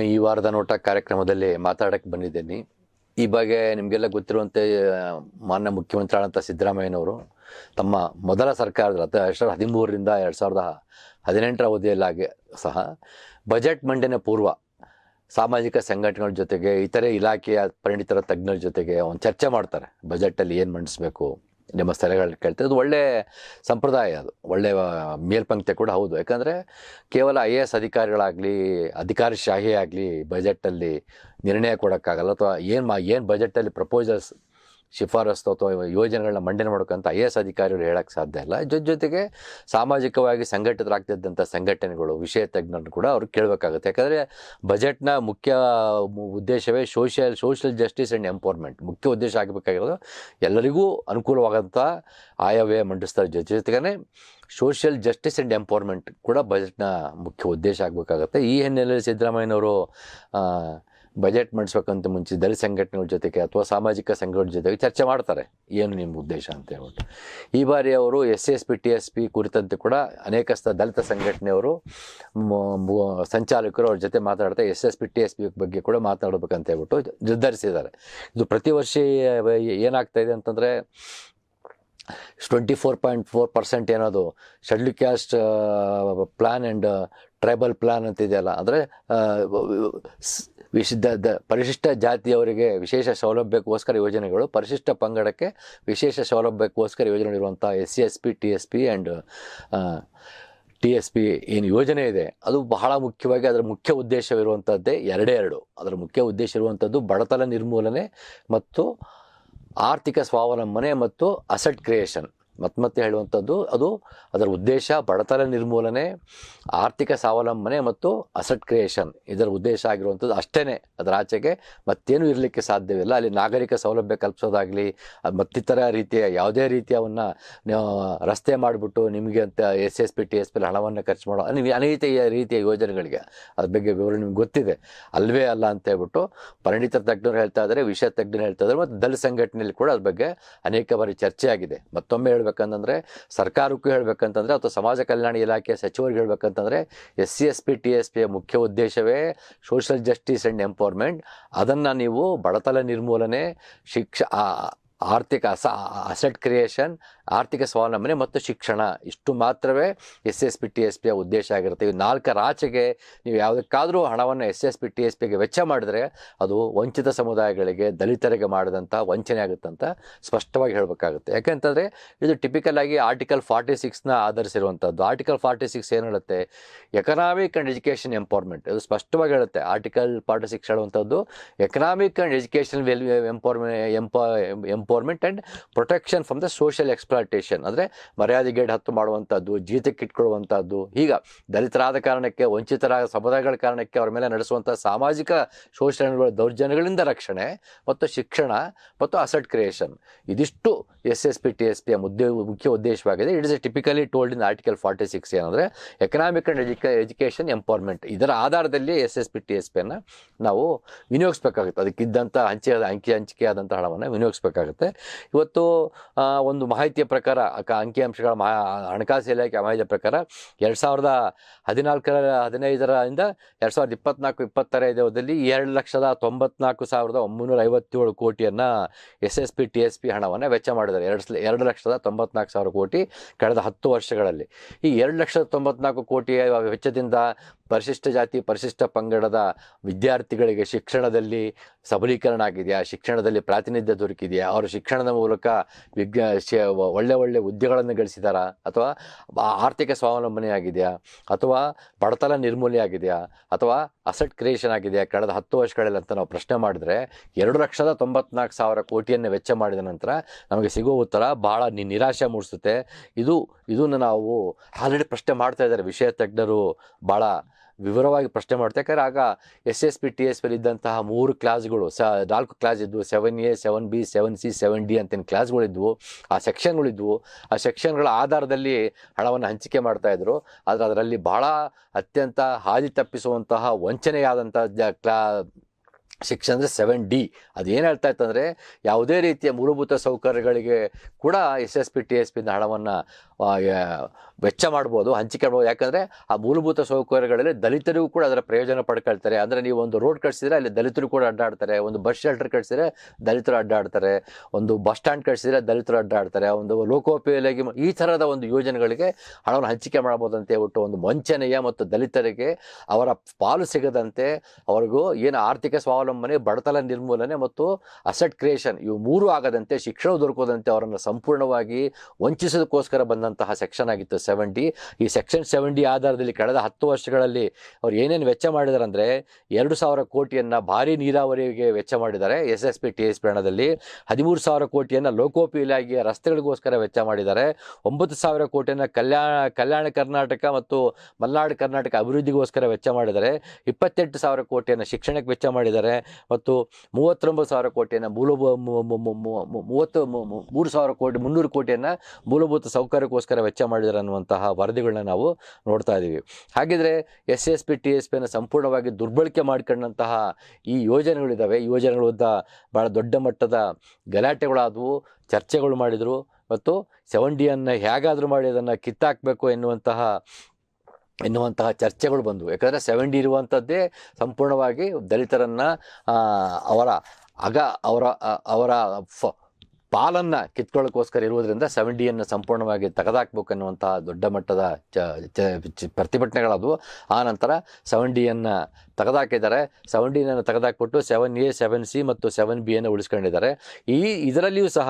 ಮತ್ತೊಮ್ಮೆ ಈ ವಾರದ ನೋಟ ಕಾರ್ಯಕ್ರಮದಲ್ಲಿ ಮಾತಾಡಕ್ಕೆ ಬಂದಿದ್ದೀನಿ. ಈ ಬಗ್ಗೆ ನಿಮಗೆಲ್ಲ ಗೊತ್ತಿರುವಂತೆ ಮಾನ್ಯ ಮುಖ್ಯಮಂತ್ರಿ ಆದಂಥ ಸಿದ್ದರಾಮಯ್ಯನವರು ತಮ್ಮ ಮೊದಲ ಸರ್ಕಾರದ ಎರಡು ಸಾವಿರದ ಹದಿಮೂರರಿಂದ ಎರಡು ಸಾವಿರದ ಹದಿನೆಂಟರ ಅವಧಿಯಲ್ಲಾಗಿ ಸಹ ಬಜೆಟ್ ಮಂಡನೆ ಪೂರ್ವ ಸಾಮಾಜಿಕ ಸಂಘಟನೆಗಳ ಜೊತೆಗೆ ಇತರೆ ಇಲಾಖೆಯ ಪರಿಣಿತರ ತಜ್ಞರ ಜೊತೆಗೆ ಒಂದು ಚರ್ಚೆ ಮಾಡ್ತಾರೆ. ಬಜೆಟಲ್ಲಿ ಏನು ಮಂಡಿಸ್ಬೇಕು? ನಿಮ್ಮ ಸ್ಥಳಗಳಲ್ಲಿ ಕೇಳ್ತೇವೆ ಅದು ಒಳ್ಳೆ ಸಂಪ್ರದಾಯ ಅದು. ಒಳ್ಳೆಯ ಮೇಲ್ಪಂಕ್ತಿ ಕೂಡ ಹೌದು. ಯಾಕಂದರೆ ಕೇವಲ ಐ ಎ ಎಸ್ ಅಧಿಕಾರಿಗಳಾಗಲಿ, ಅಧಿಕಾರಶಾಹಿ ಆಗಲಿ ಬಜೆಟಲ್ಲಿ ನಿರ್ಣಯ ಕೊಡೋಕ್ಕಾಗಲ್ಲ ಅಥವಾ ಏನು ಮಾ, ಏನು ಬಜೆಟಲ್ಲಿ ಪ್ರಪೋಸಲ್ಸ್ ಶಿಫಾರಸ್ಸು ಅಥವಾ ಯೋಜನೆಗಳನ್ನ ಮಂಡನೆ ಮಾಡೋಕ್ಕಂತ ಐ ಎ ಎಸ್ ಅಧಿಕಾರಿಗಳು ಹೇಳಕ್ಕೆ ಸಾಧ್ಯ ಇಲ್ಲ. ಜೊತೆ ಜೊತೆಗೆ ಸಾಮಾಜಿಕವಾಗಿ ಸಂಘಟಿತರಾಗ್ತಿದ್ದಂಥ ಸಂಘಟನೆಗಳು, ವಿಷಯ ತಜ್ಞರನ್ನು ಕೂಡ ಅವ್ರು ಕೇಳಬೇಕಾಗುತ್ತೆ. ಯಾಕಂದರೆ ಬಜೆಟ್ನ ಮುಖ್ಯ ಉದ್ದೇಶವೇ social social justice and empowerment. ಮುಖ್ಯ ಉದ್ದೇಶ ಆಗಬೇಕಾಗಿರೋದು ಎಲ್ಲರಿಗೂ ಅನುಕೂಲವಾದಂಥ ಆಯವ್ಯಯ ಮಂಡಿಸ್ತಾರೆ. ಜೊತೆ ಜೊತೆಗೇ ಸೋಷಿಯಲ್ ಜಸ್ಟಿಸ್ ಆ್ಯಂಡ್ ಎಂಪವರ್ಮೆಂಟ್ ಕೂಡ ಬಜೆಟ್ನ ಮುಖ್ಯ ಉದ್ದೇಶ ಆಗಬೇಕಾಗುತ್ತೆ. ಈ ಹಿನ್ನೆಲೆಯಲ್ಲಿ ಸಿದ್ದರಾಮಯ್ಯನವರು ಬಜೆಟ್ ಮಂಡಿಸ್ಬೇಕಂತ ಮುಂಚೆ ದಲಿತ ಸಂಘಟನೆಗಳ ಜೊತೆಗೆ ಅಥವಾ ಸಾಮಾಜಿಕ ಸಂಘಗಳ ಜೊತೆಗೆ ಚರ್ಚೆ ಮಾಡ್ತಾರೆ. ಏನು ನಿಮ್ಮ ಉದ್ದೇಶ ಅಂತ ಹೇಳ್ಬಿಟ್ಟು. ಈ ಬಾರಿ ಅವರು S S P, T S P ಕುರಿತಂತೆ ಕೂಡ ಅನೇಕ ಸ್ಥ ದಲಿತ ಸಂಘಟನೆಯವರು ಸಂಚಾಲಕರು ಅವ್ರ ಜೊತೆ ಮಾತಾಡ್ತಾ S S P, T S P ಬಗ್ಗೆ ಕೂಡ ಮಾತಾಡಬೇಕಂತ ಹೇಳ್ಬಿಟ್ಟು ನಿರ್ಧರಿಸಿದ್ದಾರೆ. ಇದು ಪ್ರತಿ ವರ್ಷ ಏನಾಗ್ತಾ ಇದೆ ಅಂತಂದರೆ twenty four point four percent ಏನದು schedule caste plan and tribal plan ಅಂತ ಇದೆಯಲ್ಲ ಅಂದರೆ ವಿಶಿದ್ಧ, ದ, ಪರಿಶಿಷ್ಟ ಜಾತಿಯವರಿಗೆ ವಿಶೇಷ ಸೌಲಭ್ಯಕ್ಕೋಸ್ಕರ ಯೋಜನೆಗಳು, ಪರಿಶಿಷ್ಟ ಪಂಗಡಕ್ಕೆ ವಿಶೇಷ ಸೌಲಭ್ಯಕ್ಕೋಸ್ಕರ ಯೋಜನೆಗಳಿರುವಂಥ S C S P, T S P and T S P ಏನು ಯೋಜನೆ ಇದೆ. ಅದು ಬಹಳ ಮುಖ್ಯವಾಗಿ ಅದರ ಮುಖ್ಯ ಉದ್ದೇಶವಿರುವಂಥದ್ದೇ ಎರಡೇ ಎರಡು. ಅದರ ಮುಖ್ಯ ಉದ್ದೇಶ ಇರುವಂಥದ್ದು ಬಡತನ ನಿರ್ಮೂಲನೆ ಮತ್ತು ಆರ್ಥಿಕ ಸ್ವಾವಲಂಬನೆ ಮತ್ತು ಅಸೆಟ್ ಕ್ರಿಯೇಷನ್. ಮತ್ತೆ ಹೇಳುವಂಥದ್ದು, ಅದು ಅದರ ಉದ್ದೇಶ ಬಡತನ ನಿರ್ಮೂಲನೆ, ಆರ್ಥಿಕ ಸ್ವಾವಲಂಬನೆ ಮತ್ತು ಅಸೆಟ್ ಕ್ರಿಯೇಷನ್ ಇದರ ಉದ್ದೇಶ ಆಗಿರುವಂಥದ್ದು ಅಷ್ಟೇ ಅದರ ಆಚೆಗೆ ಮತ್ತೇನು ಇರಲಿಕ್ಕೆ ಸಾಧ್ಯವಿಲ್ಲ. ಅಲ್ಲಿ ನಾಗರಿಕ ಸೌಲಭ್ಯ ಕಲ್ಪಿಸೋದಾಗಲಿ ಮತ್ತಿತರ ರೀತಿಯ ಯಾವುದೇ ರೀತಿಯವನ್ನ ರಸ್ತೆ ಮಾಡಿಬಿಟ್ಟು ನಿಮಗೆ ಅಂತ S S P T S P ಹಣವನ್ನು ಖರ್ಚು ಮಾಡೋ ನೀವು ಅನೇಕ ರೀತಿಯ ಯೋಜನೆಗಳಿಗೆ ಅದ್ರ ಬಗ್ಗೆ ವಿವರ ನಿಮ್ಗೆ ಗೊತ್ತಿದೆ. ಅಲ್ವೇ ಅಲ್ಲ ಅಂತ ಹೇಳ್ಬಿಟ್ಟು ಪರಿಣಿತ ತಜ್ಞರು ಹೇಳ್ತಾ ಇದ್ದಾರೆ ವಿಷಯ ತಜ್ಞರು ಹೇಳ್ತಾ ಇದ್ದಾರೆ ಮತ್ತು ದಲಿತ ಸಂಘಟನೆಯಲ್ಲಿ ಕೂಡ ಅದ್ರ ಬಗ್ಗೆ ಅನೇಕ ಬಾರಿ ಚರ್ಚೆ ಆಗಿದೆ ಮತ್ತೊಮ್ಮೆ ಹೇಳ್ಬೇಕಂತಂದ್ರೆ, ಸರ್ಕಾರಕ್ಕೂ ಹೇಳ್ಬೇಕಂತಂದ್ರೆ, ಅಥವಾ ಸಮಾಜ ಕಲ್ಯಾಣ ಇಲಾಖೆಯ ಸಚಿವರಿಗೆ ಹೇಳ್ಬೇಕಂತಂದ್ರೆ S C S P T S ಪಿಯ ಮುಖ್ಯ ಉದ್ದೇಶವೇ ಸೋಷಿಯಲ್ ಜಸ್ಟಿಸ್ ಆ್ಯಂಡ್ ಎಂಪವರ್ಮೆಂಟ್ ಅದನ್ನು ನೀವು ಬಡತನ ನಿರ್ಮೂಲನೆ, ಶಿಕ್ಷ ಆರ್ಥಿಕ ಅಸ ಅಸೆಟ್ ಕ್ರಿಯೇಷನ್ ಆರ್ಥಿಕ ಸ್ವಾವಲಂಬನೆ ಮತ್ತು ಶಿಕ್ಷಣ, ಇಷ್ಟು ಮಾತ್ರವೇ S S P T S ಪಿಯ ಉದ್ದೇಶ ಆಗಿರುತ್ತೆ. ಇವು ನಾಲ್ಕು ಆಚೆಗೆ ನೀವು ಯಾವುದಕ್ಕಾದರೂ ಹಣವನ್ನು S S P T S ಪಿಗೆ ವೆಚ್ಚ ಮಾಡಿದ್ರೆ ಅದು ವಂಚಿತ ಸಮುದಾಯಗಳಿಗೆ, ದಲಿತರಿಗೆ ಮಾಡಿದಂಥ ವಂಚನೆ ಆಗುತ್ತಂತ ಸ್ಪಷ್ಟವಾಗಿ ಹೇಳಬೇಕಾಗುತ್ತೆ. ಯಾಕೆಂತಂದರೆ ಇದು ಟಿಪಿಕಲ್ ಆಗಿ ಆರ್ಟಿಕಲ್ ಫಾರ್ಟಿ ಸಿಕ್ಸ್ನ ಆಧರಿಸಿರುವಂಥದ್ದು. ಆರ್ಟಿಕಲ್ ಫಾರ್ಟಿ ಸಿಕ್ಸ್ ಏನು ಹೇಳುತ್ತೆ? ಎಕನಾಮಿಕ್ ಆ್ಯಂಡ್ ಎಜುಕೇಷನ್ ಎಂಪವರ್ಮೆಂಟ್ ಇದು ಸ್ಪಷ್ಟವಾಗಿ ಹೇಳುತ್ತೆ. ಆರ್ಟಿಕಲ್ ಫಾರ್ಟಿ ಸಿಕ್ಸ್ ಹೇಳುವಂಥದ್ದು ಎಕನಾಮಿಕ್ ಆ್ಯಂಡ್ ಎಜುಕೇಷನ್ ವೆಲ್ ಎಂಪವರ್ಮೆ ಎಂಪ empowerment and protection from the social exploitation ಅಂದರೆ ಮರ್ಯಾದೆಗೇಡು ಹತ್ತು ಮಾಡುವಂಥದ್ದು ಜೀತಕ್ಕೆ ಇಟ್ಕೊಳ್ಳುವಂಥದ್ದು ಈಗ ದಲಿತರಾದ ಕಾರಣಕ್ಕೆ, ವಂಚಿತರಾದ ಸಮುದಾಯಗಳ ಕಾರಣಕ್ಕೆ ಅವರ ಮೇಲೆ ನಡೆಸುವಂಥ ಸಾಮಾಜಿಕ ಶೋಷಣೆಗಳು ದೌರ್ಜನ್ಯಗಳಿಂದ ರಕ್ಷಣೆ, ಮತ್ತು ಶಿಕ್ಷಣ, ಮತ್ತು ಅಸೆಟ್ ಕ್ರಿಯೇಷನ್ ಇದಿಷ್ಟು S S P T S ಪಿಯ ಮುದ್ದೆ, ಮುಖ್ಯ ಉದ್ದೇಶವಾಗಿದೆ. It is a typically told in article forty six ಏನಂದರೆ ಎಕನಾಮಿಕ್ ಆ್ಯಂಡ್ ಎಜುಕ ಎಜುಕೇಷನ್ ಎಂಪವರ್ಮೆಂಟ್ ಇದರ ಆಧಾರದಲ್ಲಿ S S P T S ಪಿಯನ್ನು ನಾವು ವಿನಿಯೋಗಿಸ್ಬೇಕಾಗುತ್ತೆ. ಅದಕ್ಕಿದ್ದಂಥ ಹಂಚೆ ಅಂಕಿ ಹಂಚಿಕೆ ಆದಂಥ ಹಣವನ್ನು ವಿನಿಯೋಗಿಸ್ಬೇಕಾಗುತ್ತೆ. ಇವತ್ತು ಒಂದು ಮಾಹಿತಿಯ ಪ್ರಕಾರ, ಅಕ- ಅಂಕಿಅಂಶಗಳ ಮಾ ಹಣಕಾಸು ಇಲಾಖೆ ಮಾಹಿತಿಯ ಪ್ರಕಾರ ಎರಡು ಸಾವಿರದ ಹದಿನಾಲ್ಕರ ಹದಿನೈದರಿಂದ ಎರಡು ಸಾವಿರದ ಇಪ್ಪತ್ನಾಲ್ಕು, ಇಪ್ಪತ್ತರ ಅವಧಿಯಲ್ಲಿ ಎರಡು ಲಕ್ಷದ ತೊಂಬತ್ನಾಲ್ಕು ಸಾವಿರದ ಒಂಬೈನೂರ ಐವತ್ತೇಳು ಕೋಟಿಯನ್ನು S S P, T S P ಹಣವನ್ನು ವೆಚ್ಚ ಮಾಡಿದ್ದಾರೆ. ಎರಡು ಎರಡು ಲಕ್ಷದ ತೊಂಬತ್ನಾಲ್ಕು ಸಾವಿರ ಕೋಟಿ ಕಳೆದ ಹತ್ತು ವರ್ಷಗಳಲ್ಲಿ. ಈ ಎರಡು ಲಕ್ಷದ ತೊಂಬತ್ನಾಲ್ಕು ಕೋಟಿ ವೆಚ್ಚದಿಂದ ಪರಿಶಿಷ್ಟ ಜಾತಿ, ಪರಿಶಿಷ್ಟ ಪಂಗಡದ ವಿದ್ಯಾರ್ಥಿಗಳಿಗೆ ಶಿಕ್ಷಣದಲ್ಲಿ ಸಬಲೀಕರಣ ಆಗಿದೆಯಾ? ಶಿಕ್ಷಣದಲ್ಲಿ ಪ್ರಾತಿನಿಧ್ಯ ದೊರಕಿದೆಯಾ? ಅವರು ಶಿಕ್ಷಣದ ಮೂಲಕ ವಿಜ್ಞಾ ಒಳ್ಳೆ ಒಳ್ಳೆ ಹುದ್ದೆಗಳನ್ನು ಗಳಿಸಿದಾರಾ? ಅಥವಾ ಆರ್ಥಿಕ ಸ್ವಾವಲಂಬನೆ ಆಗಿದೆಯಾ? ಅಥವಾ ಬಡತನ ನಿರ್ಮೂಲನೆ ಆಗಿದೆಯಾ? ಅಥವಾ ಅಸೆಟ್ ಕ್ರಿಯೇಷನ್ ಆಗಿದೆಯಾ? ಕಳೆದ ಹತ್ತು ವರ್ಷಗಳಲ್ಲಿ ಅಂತ ನಾವು ಪ್ರಶ್ನೆ ಮಾಡಿದ್ರೆ, ಎರಡು ಲಕ್ಷದ ತೊಂಬತ್ನಾಲ್ಕು ಸಾವಿರ ಕೋಟಿಯನ್ನು ವೆಚ್ಚ ಮಾಡಿದ ನಂತರ ನಮಗೆ ಸಿಗುವ ಉತ್ತರ ಭಾಳ ನಿರಾಶೆ ಮೂಡಿಸುತ್ತೆ. ಇದು, ಇದನ್ನು ನಾವು ಆಲ್ರೆಡಿ ಪ್ರಶ್ನೆ ಮಾಡ್ತಾ ಇದ್ದಾರೆ. ವಿಷಯ ತಜ್ಞರು ಭಾಳ ವಿವರವಾಗಿ ಪ್ರಶ್ನೆ ಮಾಡುತ್ತೆ ಯಾಕಂದರೆ ಆಗ S S P T S ಪಿಲಿ ಇದ್ದಂತಹ ಮೂರು ಕ್ಲಾಸ್ಗಳು ಸ, ನಾಲ್ಕು ಕ್ಲಾಸ್ ಇದ್ವು seven A seven B seven C seven D ಅಂತೇನು ಕ್ಲಾಸ್ಗಳಿದ್ವು ಆ ಸೆಕ್ಷನ್ಗಳಿದ್ವು ಆ ಸೆಕ್ಷನ್ಗಳ ಆಧಾರದಲ್ಲಿ ಹಣವನ್ನು ಹಂಚಿಕೆ ಮಾಡ್ತಾಯಿದ್ರು ಆದರೆ ಅದರಲ್ಲಿ ಬಹಳ ಅತ್ಯಂತ ಹಾದಿ ತಪ್ಪಿಸುವಂತಹ ವಂಚನೆಯಾದಂಥ ಜ, ಕ್ಲಾ ಶಿಕ್ಷಣ ಅಂದರೆ ಸೆವೆನ್ ಡಿ ಅದೇನು ಹೇಳ್ತಾ ಇತ್ತಂದರೆ ಯಾವುದೇ ರೀತಿಯ ಮೂಲಭೂತ ಸೌಕರ್ಯಗಳಿಗೆ ಕೂಡ S S P T S ಪಿಯಿಂದ ಹಣವನ್ನು ವೆಚ್ಚ ಮಾಡ್ಬೋದು, ಹಂಚಿಕೆ ಮಾಡ್ಬೋದು. ಯಾಕಂದರೆ ಆ ಮೂಲಭೂತ ಸೌಕರ್ಯಗಳಲ್ಲಿ ದಲಿತರಿಗೂ ಕೂಡ ಅದರ ಪ್ರಯೋಜನ ಪಡ್ಕೊಳ್ತಾರೆ. ಅಂದರೆ ನೀವು ಒಂದು ರೋಡ್ ಕಟ್ಸಿದ್ರೆ ಅಲ್ಲಿ ದಲಿತರು ಕೂಡ ಅಡ್ಡಾಡ್ತಾರೆ. ಒಂದು ಬಸ್ ಶೆಲ್ಟರ್ ಕಟ್ಸಿದ್ರೆ ದಲಿತರು ಅಡ್ಡಾಡ್ತಾರೆ. ಒಂದು ಬಸ್ ಸ್ಟ್ಯಾಂಡ್ ಕಟ್ಸಿದ್ರೆ ದಲಿತರು ಅಡ್ಡಾಡ್ತಾರೆ. ಒಂದು ಲೋಕೋಪಯೋಗಿ ಈ ಥರದ ಒಂದು ಯೋಜನೆಗಳಿಗೆ ಹಣವನ್ನು ಹಂಚಿಕೆ ಮಾಡ್ಬೋದು ಅಂತ ಹೇಳ್ಬಿಟ್ಟು ಒಂದು ವಂಚನೆಯ ಮತ್ತು ದಲಿತರಿಗೆ ಅವರ ಪಾಲು ಸಿಗದಂತೆ ಅವ್ರಿಗೂ ಏನು ಆರ್ಥಿಕ ಸ್ವಾವಲಂಬನೆ ಬಡತನ ನಿರ್ಮೂಲನೆ ಮತ್ತು ಅಸೆಟ್ ಕ್ರಿಯೇಷನ್ ಇವು ಮೂರು ಆಗದಂತೆ ಶಿಕ್ಷಣ ದೊರಕದಂತೆ ಅವರನ್ನು ಸಂಪೂರ್ಣವಾಗಿ ವಂಚಿಸೋದಕ್ಕೋಸ್ಕರ ಬಂದಂತಹ ಸೆಕ್ಷನ್ ಆಗಿತ್ತು ಸೆವೆನ್ ಡಿ ಈ ಸೆಕ್ಷನ್ ಸೆವೆನ್ ಡಿ ಆಧಾರದಲ್ಲಿ ಕಳೆದ ಹತ್ತು ವರ್ಷಗಳಲ್ಲಿ ಅವ್ರು ಏನೇನು ವೆಚ್ಚ ಮಾಡಿದ್ದಾರೆ ಅಂದರೆ ಎರಡು ಸಾವಿರ ಕೋಟಿಯನ್ನು ಭಾರಿ ನೀರಾವರಿಗೆ ವೆಚ್ಚ ಮಾಡಿದ್ದಾರೆ. S S P T S P ಹದಿಮೂರು ಸಾವಿರ ಕೋಟಿಯನ್ನು ಲೋಕೋಪಯೋಗಿಯ ರಸ್ತೆಗಳಿಗೋಸ್ಕರ ವೆಚ್ಚ ಮಾಡಿದ್ದಾರೆ. ಒಂಬತ್ತು ಸಾವಿರ ಕೋಟಿಯನ್ನು ಕಲ್ಯಾಣ ಕಲ್ಯಾಣ ಕರ್ನಾಟಕ ಮತ್ತು ಮಲೆನಾಡು ಕರ್ನಾಟಕ ಅಭಿವೃದ್ಧಿಗೋಸ್ಕರ ವೆಚ್ಚ ಮಾಡಿದ್ದಾರೆ. ಇಪ್ಪತ್ತೆಂಟು ಸಾವಿರ ಕೋಟಿಯನ್ನು ಶಿಕ್ಷಣಕ್ಕೆ ವೆಚ್ಚ ಮಾಡಿದ್ದಾರೆ. ಮತ್ತು ಮೂವತ್ತೊಂಬತ್ತು ಸಾವಿರ ಕೋಟಿಯನ್ನು ಮೂಲಭೂ ಮೂವತ್ತು ಮೂರು ಸಾವಿರ ಕೋಟಿ, ಮುನ್ನೂರು ಕೋಟಿಯನ್ನು ಮೂಲಭೂತ ಸೌಕರ್ಯಕ್ಕೋಸ್ಕರ ವೆಚ್ಚ ಮಾಡಿದ್ದಾರೆ ಅನ್ನುವಂತಹ ವರದಿಗಳನ್ನ ನಾವು ನೋಡ್ತಾ ಇದ್ದೀವಿ ಹಾಗಿದ್ರೆ S S P, T S ಪಿಯನ್ನು ಸಂಪೂರ್ಣವಾಗಿ ದುರ್ಬಳಕೆ ಮಾಡಿಕೊಂಡಂತಹ ಈ ಯೋಜನೆಗಳಿದ್ದಾವೆ ಯೋಜನೆಗಳ ಭಾಳ ದೊಡ್ಡ ಮಟ್ಟದ ಗಲಾಟೆಗಳಾದವು, ಚರ್ಚೆಗಳು ಮಾಡಿದರು ಮತ್ತು ಸೆವೆನ್ ಡಿಯನ್ನು ಹೇಗಾದರೂ ಮಾಡಿ ಅದನ್ನು ಕಿತ್ತಾಕಬೇಕು ಎನ್ನುವಂತಹ ಎನ್ನುವಂತಹ ಚರ್ಚೆಗಳು ಬಂದವು. ಯಾಕಂದರೆ ಸೆವೆನ್ ಡಿ ಇರುವಂಥದ್ದೇ ಸಂಪೂರ್ಣವಾಗಿ ದಲಿತರನ್ನು ಅವರ ಅಗ ಅವರ ಅವರ ಫ ಪಾಲನ್ನು ಕಿತ್ಕೊಳ್ಳೋಕ್ಕೋಸ್ಕರ ಇರುವುದರಿಂದ ಸೆವೆನ್ ಡಿಯನ್ನು ಸಂಪೂರ್ಣವಾಗಿ ತೆಗೆದಾಕ್ಬೇಕು ಅನ್ನುವಂತಹ ದೊಡ್ಡ ಮಟ್ಟದ ಚ ಪ್ರತಿಭಟನೆಗಳಾದವು. ಆ ನಂತರ ಸೆವೆನ್ ಡಿಯನ್ನು ತೆಗೆದಾಕಿದ್ದಾರೆ. ಸೆವೆನ್ ಡಿಯನ್ನು ತೆಗೆದಾಕ್ಬಿಟ್ಟು ಸೆವೆನ್ ಎ, ಸೆವೆನ್ ಸಿ ಮತ್ತು ಸೆವೆನ್ ಬಿಯನ್ನು ಉಳಿಸ್ಕೊಂಡಿದ್ದಾರೆ. ಈ ಇದರಲ್ಲಿಯೂ ಸಹ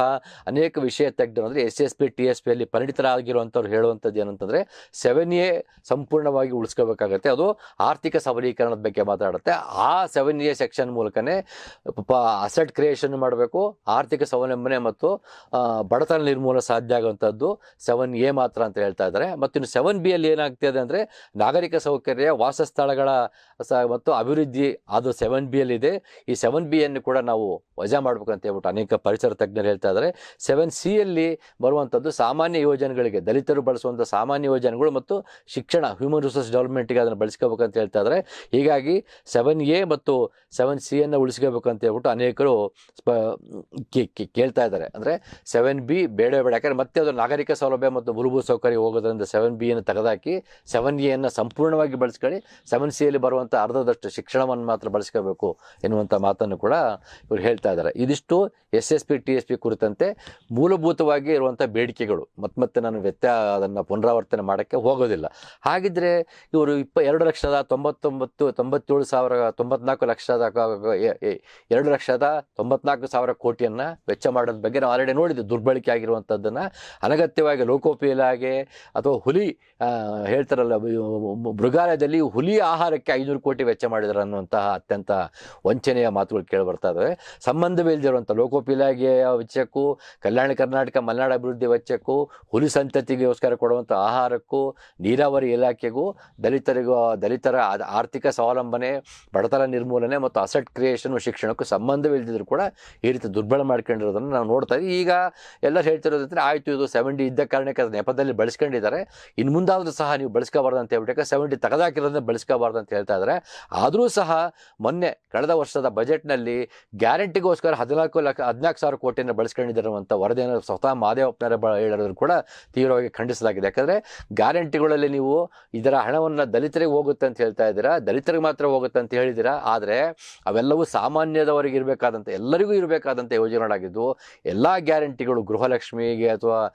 ಅನೇಕ ವಿಷಯ ತೆಗೆದು ಅಂದರೆ S S P, T S ಪಿಯಲ್ಲಿ ಪರಿಣಿತರಾಗಿರುವಂಥವ್ರು ಹೇಳುವಂಥದ್ದು ಏನಂತಂದರೆ ಸೆವೆನ್ ಎ ಸಂಪೂರ್ಣವಾಗಿ ಉಳಿಸ್ಕೋಬೇಕಾಗತ್ತೆ. ಅದು ಆರ್ಥಿಕ ಸಬಲೀಕರಣದ ಬಗ್ಗೆ ಮಾತಾಡುತ್ತೆ. ಆ ಸೆವೆನ್ ಎ ಸೆಕ್ಷನ್ ಮೂಲಕನೇ ಅಸೆಟ್ ಕ್ರಿಯೇಷನ್ ಮಾಡಬೇಕು. ಆರ್ಥಿಕ ಸ್ವಾವಲಂಬನೆ ಮತ್ತು ಬಡತನ ನಿರ್ಮೂಲ ಸಾಧ್ಯ ಆಗುವಂಥದ್ದು ಸೆವೆನ್ ಎ ಮಾತ್ರ ಅಂತ ಹೇಳ್ತಾ ಇದ್ದಾರೆ. ಮತ್ತು ಇನ್ನು ಸೆವೆನ್ ಬಿ ಅಲ್ಲಿ ಏನಾಗ್ತಿದೆ ಅಂದರೆ ನಾಗರಿಕ ಸೌಕರ್ಯ, ವಾಸಸ್ಥಳಗಳ ಸ, ಮತ್ತು ಅಭಿವೃದ್ಧಿ ಅದು ಸೆವೆನ್ ಇದೆ ಈ ಸೆವೆನ್ ಬಿಯನ್ನು ಕೂಡ ನಾವು ವಜಾ ಮಾಡಬೇಕು ಅಂತ ಹೇಳ್ಬಿಟ್ಟು ಅನೇಕ ಪರಿಸರ ತಜ್ಞರು ಹೇಳ್ತಾ ಇದ್ದಾರೆ ಸೆವೆನ್ ಸಿಯಲ್ಲಿ ಬರುವಂಥದ್ದು ಸಾಮಾನ್ಯ ಯೋಜನೆಗಳಿಗೆ, ದಲಿತರು ಬಳಸುವಂಥ ಸಾಮಾನ್ಯ ಯೋಜನೆಗಳು ಮತ್ತು ಶಿಕ್ಷಣ ಹ್ಯೂಮನ್ ರಿಸೋರ್ಸ್ ಡೆವಲಪ್ಮೆಂಟ್ಗೆ ಅದನ್ನು ಬಳಸ್ಕೋಬೇಕಂತ ಹೇಳ್ತಾ ಇದ್ದಾರೆ ಹೀಗಾಗಿ ಸೆವೆನ್ ಎ ಮತ್ತು ಸೆವೆನ್ ಸಿಯನ್ನು ಉಳಿಸ್ಕೋಬೇಕು ಅಂತ ಹೇಳ್ಬಿಟ್ಟು ಅನೇಕರು ಕೇಳ್ತಾ ಇದ್ದಾರೆ ಅಂದರೆ ಸೆವೆನ್ ಬಿ ಬೇಡ ಬೇಡ. ಯಾಕಂದರೆ ಮತ್ತೆ ಅದು ನಾಗರಿಕ ಸೌಲಭ್ಯ ಮತ್ತು ಮೂಲಭೂತ ಸೌಕರ್ಯ ಹೋಗೋದ್ರಿಂದ ಸೆವೆನ್ ಬಿಯನ್ನು ತೆಗೆದಾಕಿ ಸೆವೆನ್ ಎಯನ್ನು ಸಂಪೂರ್ಣವಾಗಿ ಬಳಸ್ಕೊಳ್ಳಿ. ಸೆವೆನ್ ಸಿಯಲ್ಲಿ ಬರುವಂಥ ಅರ್ಧದಷ್ಟು ಶಿಕ್ಷಣವನ್ನು ಮಾತ್ರ ಬಳಸ್ಕೋಬೇಕು ಎನ್ನುವಂಥ ಮಾತನ್ನು ಕೂಡ ಇವರು ಹೇಳ್ತಾ ಇದ್ದಾರೆ. ಇದಿಷ್ಟು S S P, T S P ಕುರಿತಂತೆ ಮೂಲಭೂತವಾಗಿ ಇರುವಂಥ ಬೇಡಿಕೆಗಳು. ಮತ್ತೆ ಮತ್ತೆ ನಾನು ವ್ಯತ್ಯ ಅದನ್ನು ಪುನರಾವರ್ತನೆ ಮಾಡೋಕ್ಕೆ ಹೋಗೋದಿಲ್ಲ. ಹಾಗಿದ್ರೆ ಇವರು ಇಪ್ಪ ಎರಡು ಲಕ್ಷದ ತೊಂಬತ್ತೊಂಬತ್ತು, ತೊಂಬತ್ತೇಳು ಸಾವಿರ, ತೊಂಬತ್ನಾಲ್ಕು ಲಕ್ಷದ ಎರಡು ಲಕ್ಷದ ತೊಂಬತ್ನಾಲ್ಕು ಸಾವಿರ ಕೋಟಿಯನ್ನು ವೆಚ್ಚ ಮಾಡೋದ್ರ ಬಗ್ಗೆ ನಾವು ಆಲ್ರೆಡಿ ನೋಡಿದ್ದೆ ದುರ್ಬಳಕೆ ಆಗಿರುವಂಥದ್ದನ್ನು ಅನಗತ್ಯವಾಗಿ ಲೋಕೋಪಯೋಗಿ ಅಥವಾ ಹುಲಿ ಹೇಳ್ತಾರಲ್ಲ ಮೃಗಾಲಯದಲ್ಲಿ ಹುಲಿ ಆಹಾರಕ್ಕೆ ಐನೂರು ಕೋಟಿ ವೆಚ್ಚ ಮಾಡಿದ್ರು ಅನ್ನುವಂತಹ ಅತ್ಯಂತ ವಂಚನೆಯ ಮಾತುಗಳು ಕೇಳಿ ಬರ್ತಾ ಇದ್ದಾವೆ ಸಂಬಂಧವೇ ಇಲ್ದಿರುವಂಥ ಲೋಕೋಪಯೋಗಿಯ ವೆಚ್ಚಕ್ಕೂ, ಕಲ್ಯಾಣ ಕರ್ನಾಟಕ, ಮಲೆನಾಡು ಅಭಿವೃದ್ಧಿ ವೆಚ್ಚಕ್ಕೂ, ಹುಲಿ ಸಂತತಿಗೋಸ್ಕರ ಕೊಡುವಂಥ ಆಹಾರಕ್ಕೂ, ನೀರಾವರಿ ಇಲಾಖೆಗೂ, ದಲಿತರಿಗೂ ದಲಿತರ ಆರ್ಥಿಕ ಸ್ವಾವಲಂಬನೆ, ಬಡತನ ನಿರ್ಮೂಲನೆ ಮತ್ತು ಅಸೆಟ್ ಕ್ರಿಯೇಷನ್ ಶಿಕ್ಷಣಕ್ಕೂ ಸಂಬಂಧವಿಲ್ಲದಿದ್ರು ಕೂಡ ಈ ರೀತಿ ದುರ್ಬಳ ಮಾಡ್ಕೊಂಡಿರೋದನ್ನು ನಾವು ನೋಡ್ತಾ ಇದ್ದೀವಿ. ಈಗ ಎಲ್ಲರೂ ಹೇಳ್ತಿರೋದಂದ್ರೆ ಆಯಿತು ಇದು ಸೆವೆಂಟಿ ಇದ್ದ ಕಾರಣಕ್ಕೆ ಅದು ನೆಪದಲ್ಲಿ ಬಳಸ್ಕೊಂಡಿದ್ದಾರೆ. ಇನ್ನು ಮುಂದಾದರೂ ಸಹ ನೀವು ಬಳಸ್ಕೋಬಾರ್ದು ಅಂತ ಹೇಳ್ಬಿಟ್ಟು ಸೆವೆಂಟಿ ತೆಗೆದಾಕಿರೋದನ್ನ ಬಳಸ್ಕೋಬಾರ್ದು ಅಂತ ಹೇಳ್ತಾ ಇದ್ದಾರೆ. ಆದರೂ ಸಹ ಮೊನ್ನೆ ಕಳೆದ ವರ್ಷದ ಬಜೆಟ್ನಲ್ಲಿ ಗ್ಯಾರಂಟಿಗೋಸ್ಕರ ಹದಿನಾಲ್ಕು ಲಕ್ಷ, ಹದಿನಾಲ್ಕು ಸಾವಿರ ಕೋಟಿಯನ್ನು ಬಳಸ್ಕೊಂಡಿದ್ದಿರುವಂಥ ವರದಿಯನ್ನು ಸ್ವತಃ ಮಾದೇವಪ್ಪನವರೇ ಬ ಹೇಳಿದ್ರು ಕೂಡ ತೀವ್ರವಾಗಿ ಖಂಡಿಸಲಾಗಿದೆ. ಯಾಕಂದರೆ ಗ್ಯಾರಂಟಿಗಳಲ್ಲಿ ನೀವು ಇದರ ಹಣವನ್ನು ದಲಿತರಿಗೆ ಹೋಗುತ್ತೆ ಅಂತ ಹೇಳ್ತಾ ಇದ್ದೀರಾ? ದಲಿತರಿಗೆ ಮಾತ್ರ ಹೋಗುತ್ತೆ ಅಂತ ಹೇಳಿದ್ದೀರಾ? ಆದರೆ ಅವೆಲ್ಲವೂ ಸಾಮಾನ್ಯದವರಿಗೆ ಇರಬೇಕಾದಂಥ ಎಲ್ಲರಿಗೂ ಇರಬೇಕಾದಂಥ ಯೋಜನೆಗಳಾಗಿದ್ದು, ಎಲ್ಲ ಗ್ಯಾರಂಟಿಗಳು ಗೃಹಲಕ್ಷ್ಮಿಗೆ ಅಥವಾ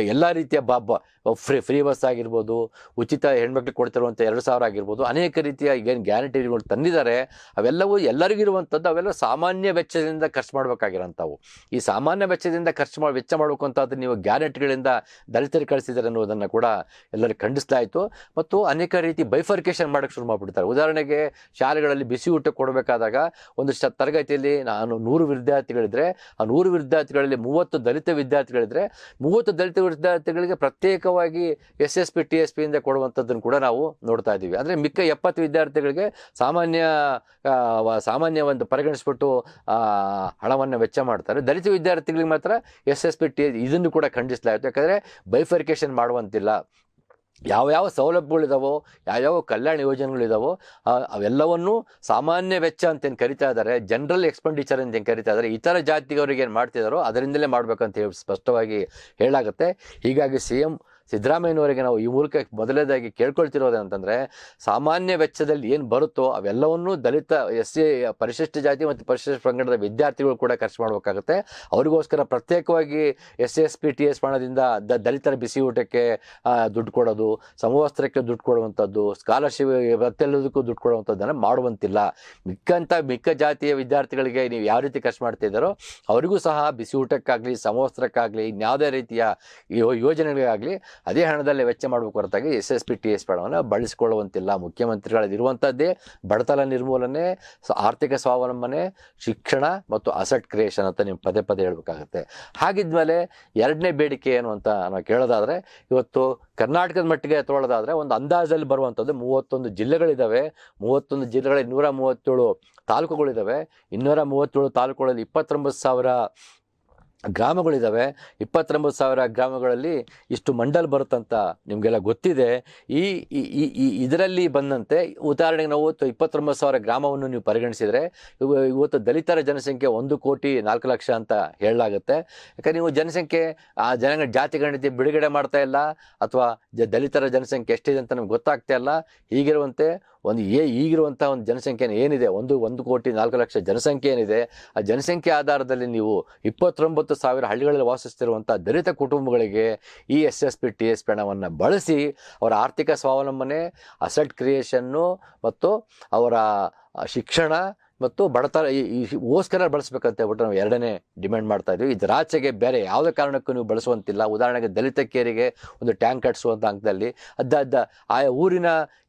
ಎಲ್ಲ ರೀತಿಯ ಬಾ, ಬ- ಫ್ರೀ ಫ್ರೀ ಬಸ್ ಆಗಿರ್ಬೋದು, ಉಚಿತ ಹೆಣ್ಮಕ್ಳಿಗೆ ಕೊಡ್ತಿರುವಂಥ ಎರಡು ಸಾವಿರ ಆಗಿರ್ಬೋದು, ಅನೇಕ ರೀತಿಯ ಏನು ಗ್ಯಾರಂಟಿಗಳು ತಂದಿದ್ದಾರೆ. ಅವೆಲ್ಲವೂ ಎಲ್ಲರಿಗೂ ಇರುವಂಥದ್ದು, ಅವೆಲ್ಲ ಸಾಮಾನ್ಯ ವೆಚ್ಚದಿಂದ ಖರ್ಚು ಮಾಡಬೇಕಾಗಿರೋಂಥವು. ಈ ಸಾಮಾನ್ಯ ವೆಚ್ಚದಿಂದ ಖರ್ಚು ಮಾಡಿ, ವೆಚ್ಚ ಮಾಡಬೇಕು ನೀವು ಗ್ಯಾರಂಟಿಗಳಿಂದ ದಲಿತರಿಗೆ ಕಳಿಸಿದ್ದಾರೆ ಅನ್ನೋದನ್ನು ಕೂಡ ಎಲ್ಲರೂ ಇತ್ತು ಮತ್ತು ಅನೇಕ ರೀತಿ ಬೈಫರ್ಕೇಶನ್ ಮಾಡೋಕ್ಕೆ ಶುರು ಮಾಡಿಬಿಡ್ತಾರೆ. ಉದಾಹರಣೆಗೆ, ಶಾಲೆಗಳಲ್ಲಿ ಬಿಸಿ ಊಟ ಕೊಡಬೇಕಾದಾಗ ಒಂದು ತರಗತಿಯಲ್ಲಿ ನಾನು ನೂರು ವಿದ್ಯಾರ್ಥಿಗಳಿದ್ರೆ, ಆ ನೂರು ವಿದ್ಯಾರ್ಥಿಗಳಲ್ಲಿ ಮೂವತ್ತು ದಲಿತ ವಿದ್ಯಾರ್ಥಿಗಳಿದ್ರೆ, ಮೂವತ್ತು ದಲಿತ ವಿದ್ಯಾರ್ಥಿಗಳಿಗೆ ಪ್ರತ್ಯೇಕವಾಗಿ S S P, T S ಪಿಯಿಂದ ಕೊಡುವಂಥದ್ದನ್ನು ಕೂಡ ನಾವು ನೋಡ್ತಾ ಇದ್ದೀವಿ. ಅಂದರೆ ಮಿಕ್ಕ ಎಪ್ಪತ್ತು ವಿದ್ಯಾರ್ಥಿಗಳಿಗೆ ಸಾಮಾನ್ಯ ಸಾಮಾನ್ಯ ಒಂದು ಪರಿಗಣಿಸ್ಬಿಟ್ಟು ಹಣವನ್ನು ವೆಚ್ಚ ಮಾಡ್ತಾರೆ. ದಲಿತ ವಿದ್ಯಾರ್ಥಿಗಳಿಗೆ ಮಾತ್ರ ಎಸ್ ಎಸ್ ಪಿ, ಟಿ, ಇದನ್ನು ಕೂಡ ಖಂಡಿಸಲಾಯಿತು ಯಾಕಂದರೆ ಬೈಫರ್ಕೇಶನ್ ಮಾಡುವಂತಿಲ್ಲ. ಯಾವ್ಯಾವ ಸೌಲಭ್ಯಗಳಿದಾವೋ ಯಾವ್ಯಾವ ಕಲ್ಯಾಣ ಯೋಜನೆಗಳಿದಾವೋ ಅವೆಲ್ಲವನ್ನು ಸಾಮಾನ್ಯ ವೆಚ್ಚ ಅಂತೇನು ಕರಿತಾ ಇದ್ದಾರೆ, ಜನರಲ್ ಎಕ್ಸ್ಪೆಂಡಿಚರ್ ಅಂತ ಏನು ಕರಿತಾ ಇದ್ದಾರೆ, ಇತರ ಜಾತಿಯವರಿಗೆ ಏನು ಮಾಡ್ತಿದ್ದಾರೋ ಅದರಿಂದಲೇ ಮಾಡಬೇಕಂತ ಹೇಳಿ ಸ್ಪಷ್ಟವಾಗಿ ಹೇಳಾಗುತ್ತೆ ಹೀಗಾಗಿ ಸಿ ಎಂ ಸಿದ್ದರಾಮಯ್ಯನವರಿಗೆ ನಾವು ಈ ಮೂಲಕ ಮೊದಲನೇದಾಗಿ ಕೇಳ್ಕೊಳ್ತಿರೋದು ಅಂತಂದರೆ ಸಾಮಾನ್ಯ ವೆಚ್ಚದಲ್ಲಿ ಏನು ಬರುತ್ತೋ ಅವೆಲ್ಲವನ್ನೂ ದಲಿತ ಎಸ್ ಸಿ ಪರಿಶಿಷ್ಟ ಜಾತಿ ಮತ್ತು ಪರಿಶಿಷ್ಟ ಪಂಗಡದ ವಿದ್ಯಾರ್ಥಿಗಳು ಕೂಡ ಖರ್ಚು ಮಾಡಬೇಕಾಗುತ್ತೆ. ಅವರಿಗೋಸ್ಕರ ಪ್ರತ್ಯೇಕವಾಗಿ S S P, T, S ಪಣದಿಂದ ದ ದಲಿತರ ಬಿಸಿ ಊಟಕ್ಕೆ ದುಡ್ಡು ಕೊಡೋದು ಸಮವಸ್ತ್ರಕ್ಕೆ ದುಡ್ಡು ಕೊಡುವಂಥದ್ದು ಸ್ಕಾಲರ್ಶಿಪ್ ಮತ್ತೆಲ್ಲದಕ್ಕೂ ದುಡ್ಡು ಕೊಡುವಂಥದ್ದನ್ನು ಮಾಡುವಂತಿಲ್ಲ. ಮಿಕ್ಕಂಥ ಮಿಕ್ಕ ಜಾತಿಯ ವಿದ್ಯಾರ್ಥಿಗಳಿಗೆ ನೀವು ಯಾವ ರೀತಿ ಖರ್ಚು ಮಾಡ್ತಿದ್ದಾರೋ ಅವರಿಗೂ ಸಹ ಬಿಸಿ ಊಟಕ್ಕಾಗಲಿ ಸಮವಸ್ತ್ರಕ್ಕಾಗಲಿ ಇನ್ಯಾವುದೇ ರೀತಿಯ ಯೋಜನೆಗಳಿಗಾಗಲಿ ಅದೇ ಹಣದಲ್ಲಿ ವೆಚ್ಚ ಮಾಡಬೇಕು ಹೊರತಾಗಿ S S P, T S ಹಣವನ್ನು ಬಳಸಿಕೊಳ್ಳುವಂತಿಲ್ಲ. ಮುಖ್ಯಮಂತ್ರಿಗಳದಿರುವಂಥದ್ದೇ ಬಡತನ ನಿರ್ಮೂಲನೆ ಆರ್ಥಿಕ ಸ್ವಾವಲಂಬನೆ, ಶಿಕ್ಷಣ ಮತ್ತು ಅಸೆಟ್ ಕ್ರಿಯೇಷನ್ ಅಂತ ನೀವು ಪದೇ ಪದೇ ಹೇಳಬೇಕಾಗುತ್ತೆ. ಹಾಗಿದ್ಮೇಲೆ ಎರಡನೇ ಬೇಡಿಕೆ ಏನು ಅಂತ ನಾವು ಕೇಳೋದಾದರೆ, ಇವತ್ತು ಕರ್ನಾಟಕದ ಮಟ್ಟಿಗೆ ತೊಗೊಳ್ಳೋದಾದರೆ ಒಂದು ಅಂದಾಜಲ್ಲಿ ಬರುವಂಥದ್ದು ಮೂವತ್ತೊಂದು ಜಿಲ್ಲೆಗಳಿದ್ದಾವೆ ಮೂವತ್ತೊಂದು ಜಿಲ್ಲೆಗಳಲ್ಲಿ ನೂರ ಮೂವತ್ತೇಳು ತಾಲೂಕುಗಳಿದ್ದಾವೆ ಇನ್ನೂರ ಮೂವತ್ತೇಳು ತಾಲೂಕುಗಳಲ್ಲಿ ಇಪ್ಪತ್ತೊಂಬತ್ತು ಸಾವಿರ ಗ್ರಾಮಗಳಿದ್ದಾವೆ ಇಪ್ಪತ್ತೊಂಬತ್ತು ಸಾವಿರ ಗ್ರಾಮಗಳಲ್ಲಿ ಇಷ್ಟು ಮಂಡಲ್ ಬರುತ್ತಂತ ನಿಮಗೆಲ್ಲ ಗೊತ್ತಿದೆ. ಈ ಇದರಲ್ಲಿ ಬಂದಂತೆ ಉದಾಹರಣೆಗೆ ನಾವು ತ- ಇಪ್ಪತ್ತೊಂಬತ್ತು ಸಾವಿರ ಗ್ರಾಮವನ್ನು ನೀವು ಪರಿಗಣಿಸಿದರೆ, ಇವ- ಇವತ್ತು ದಲಿತರ ಜನಸಂಖ್ಯೆ ಒಂದು ಕೋಟಿ ನಾಲ್ಕು ಲಕ್ಷ ಅಂತ ಹೇಳಲಾಗುತ್ತೆ. ಯಾಕಂದ್ರೆ ನೀವು ಜನಸಂಖ್ಯೆ, ಆ ಜನ ಜಾತಿ, ಗಣಿತ ಬಿಡುಗಡೆ ಮಾಡ್ತಾ ಇಲ್ಲ, ಅಥವಾ ದಲಿತರ ಜನಸಂಖ್ಯೆ ಎಷ್ಟಿದೆ ಅಂತ ನಮ್ಗೆ ಗೊತ್ತಾಗ್ತಾ ಇಲ್ಲ. ಹೀಗಿರುವಂತೆ ಒಂದು ಏ ಈಗಿರುವಂಥ ಒಂದು ಜನಸಂಖ್ಯೆ ಏನಿದೆ? ಒಂದು ಒಂದು ಕೋಟಿ ನಾಲ್ಕು ಲಕ್ಷ ಜನಸಂಖ್ಯೆ ಏನಿದೆ? ಆ ಜನಸಂಖ್ಯೆ ಆಧಾರದಲ್ಲಿ ನೀವು ಇಪ್ಪತ್ತೊಂಬತ್ತು ಸಾವಿರ ಹಳ್ಳಿಗಳಲ್ಲಿ ವಾಸಿಸ್ತಿರುವಂಥ ದಲಿತ ಕುಟುಂಬಗಳಿಗೆ ಈ S S P, T S P ಬಳಸಿ ಅವರ ಆರ್ಥಿಕ ಸ್ವಾವಲಂಬನೆ, ಅಸೆಟ್ ಕ್ರಿಯೇಷನ್ನು ಮತ್ತು ಅವರ ಶಿಕ್ಷಣ ಮತ್ತು ಬಡತನ, ಈ ಬಳಸಬೇಕಂತ ಹೇಳ್ಬಿಟ್ಟು ನಾವು ಎರಡನೇ ಡಿಮ್ಯಾಂಡ್ ಮಾಡ್ತಾ ಇದ್ವಿ. ಇದರಾಚೆಗೆ ಬೇರೆ ಯಾವುದೇ ಕಾರಣಕ್ಕೂ ನೀವು ಬಳಸುವಂತಿಲ್ಲ. ಉದಾಹರಣೆಗೆ ದಲಿತ ಕೇರಿಗೆ ಒಂದು ಟ್ಯಾಂಕ್ ಕಟ್ಟಿಸುವಂಥ ಹಂತದಲ್ಲಿ ಅದ ಅದ ಆಯಾ ಊರಿನ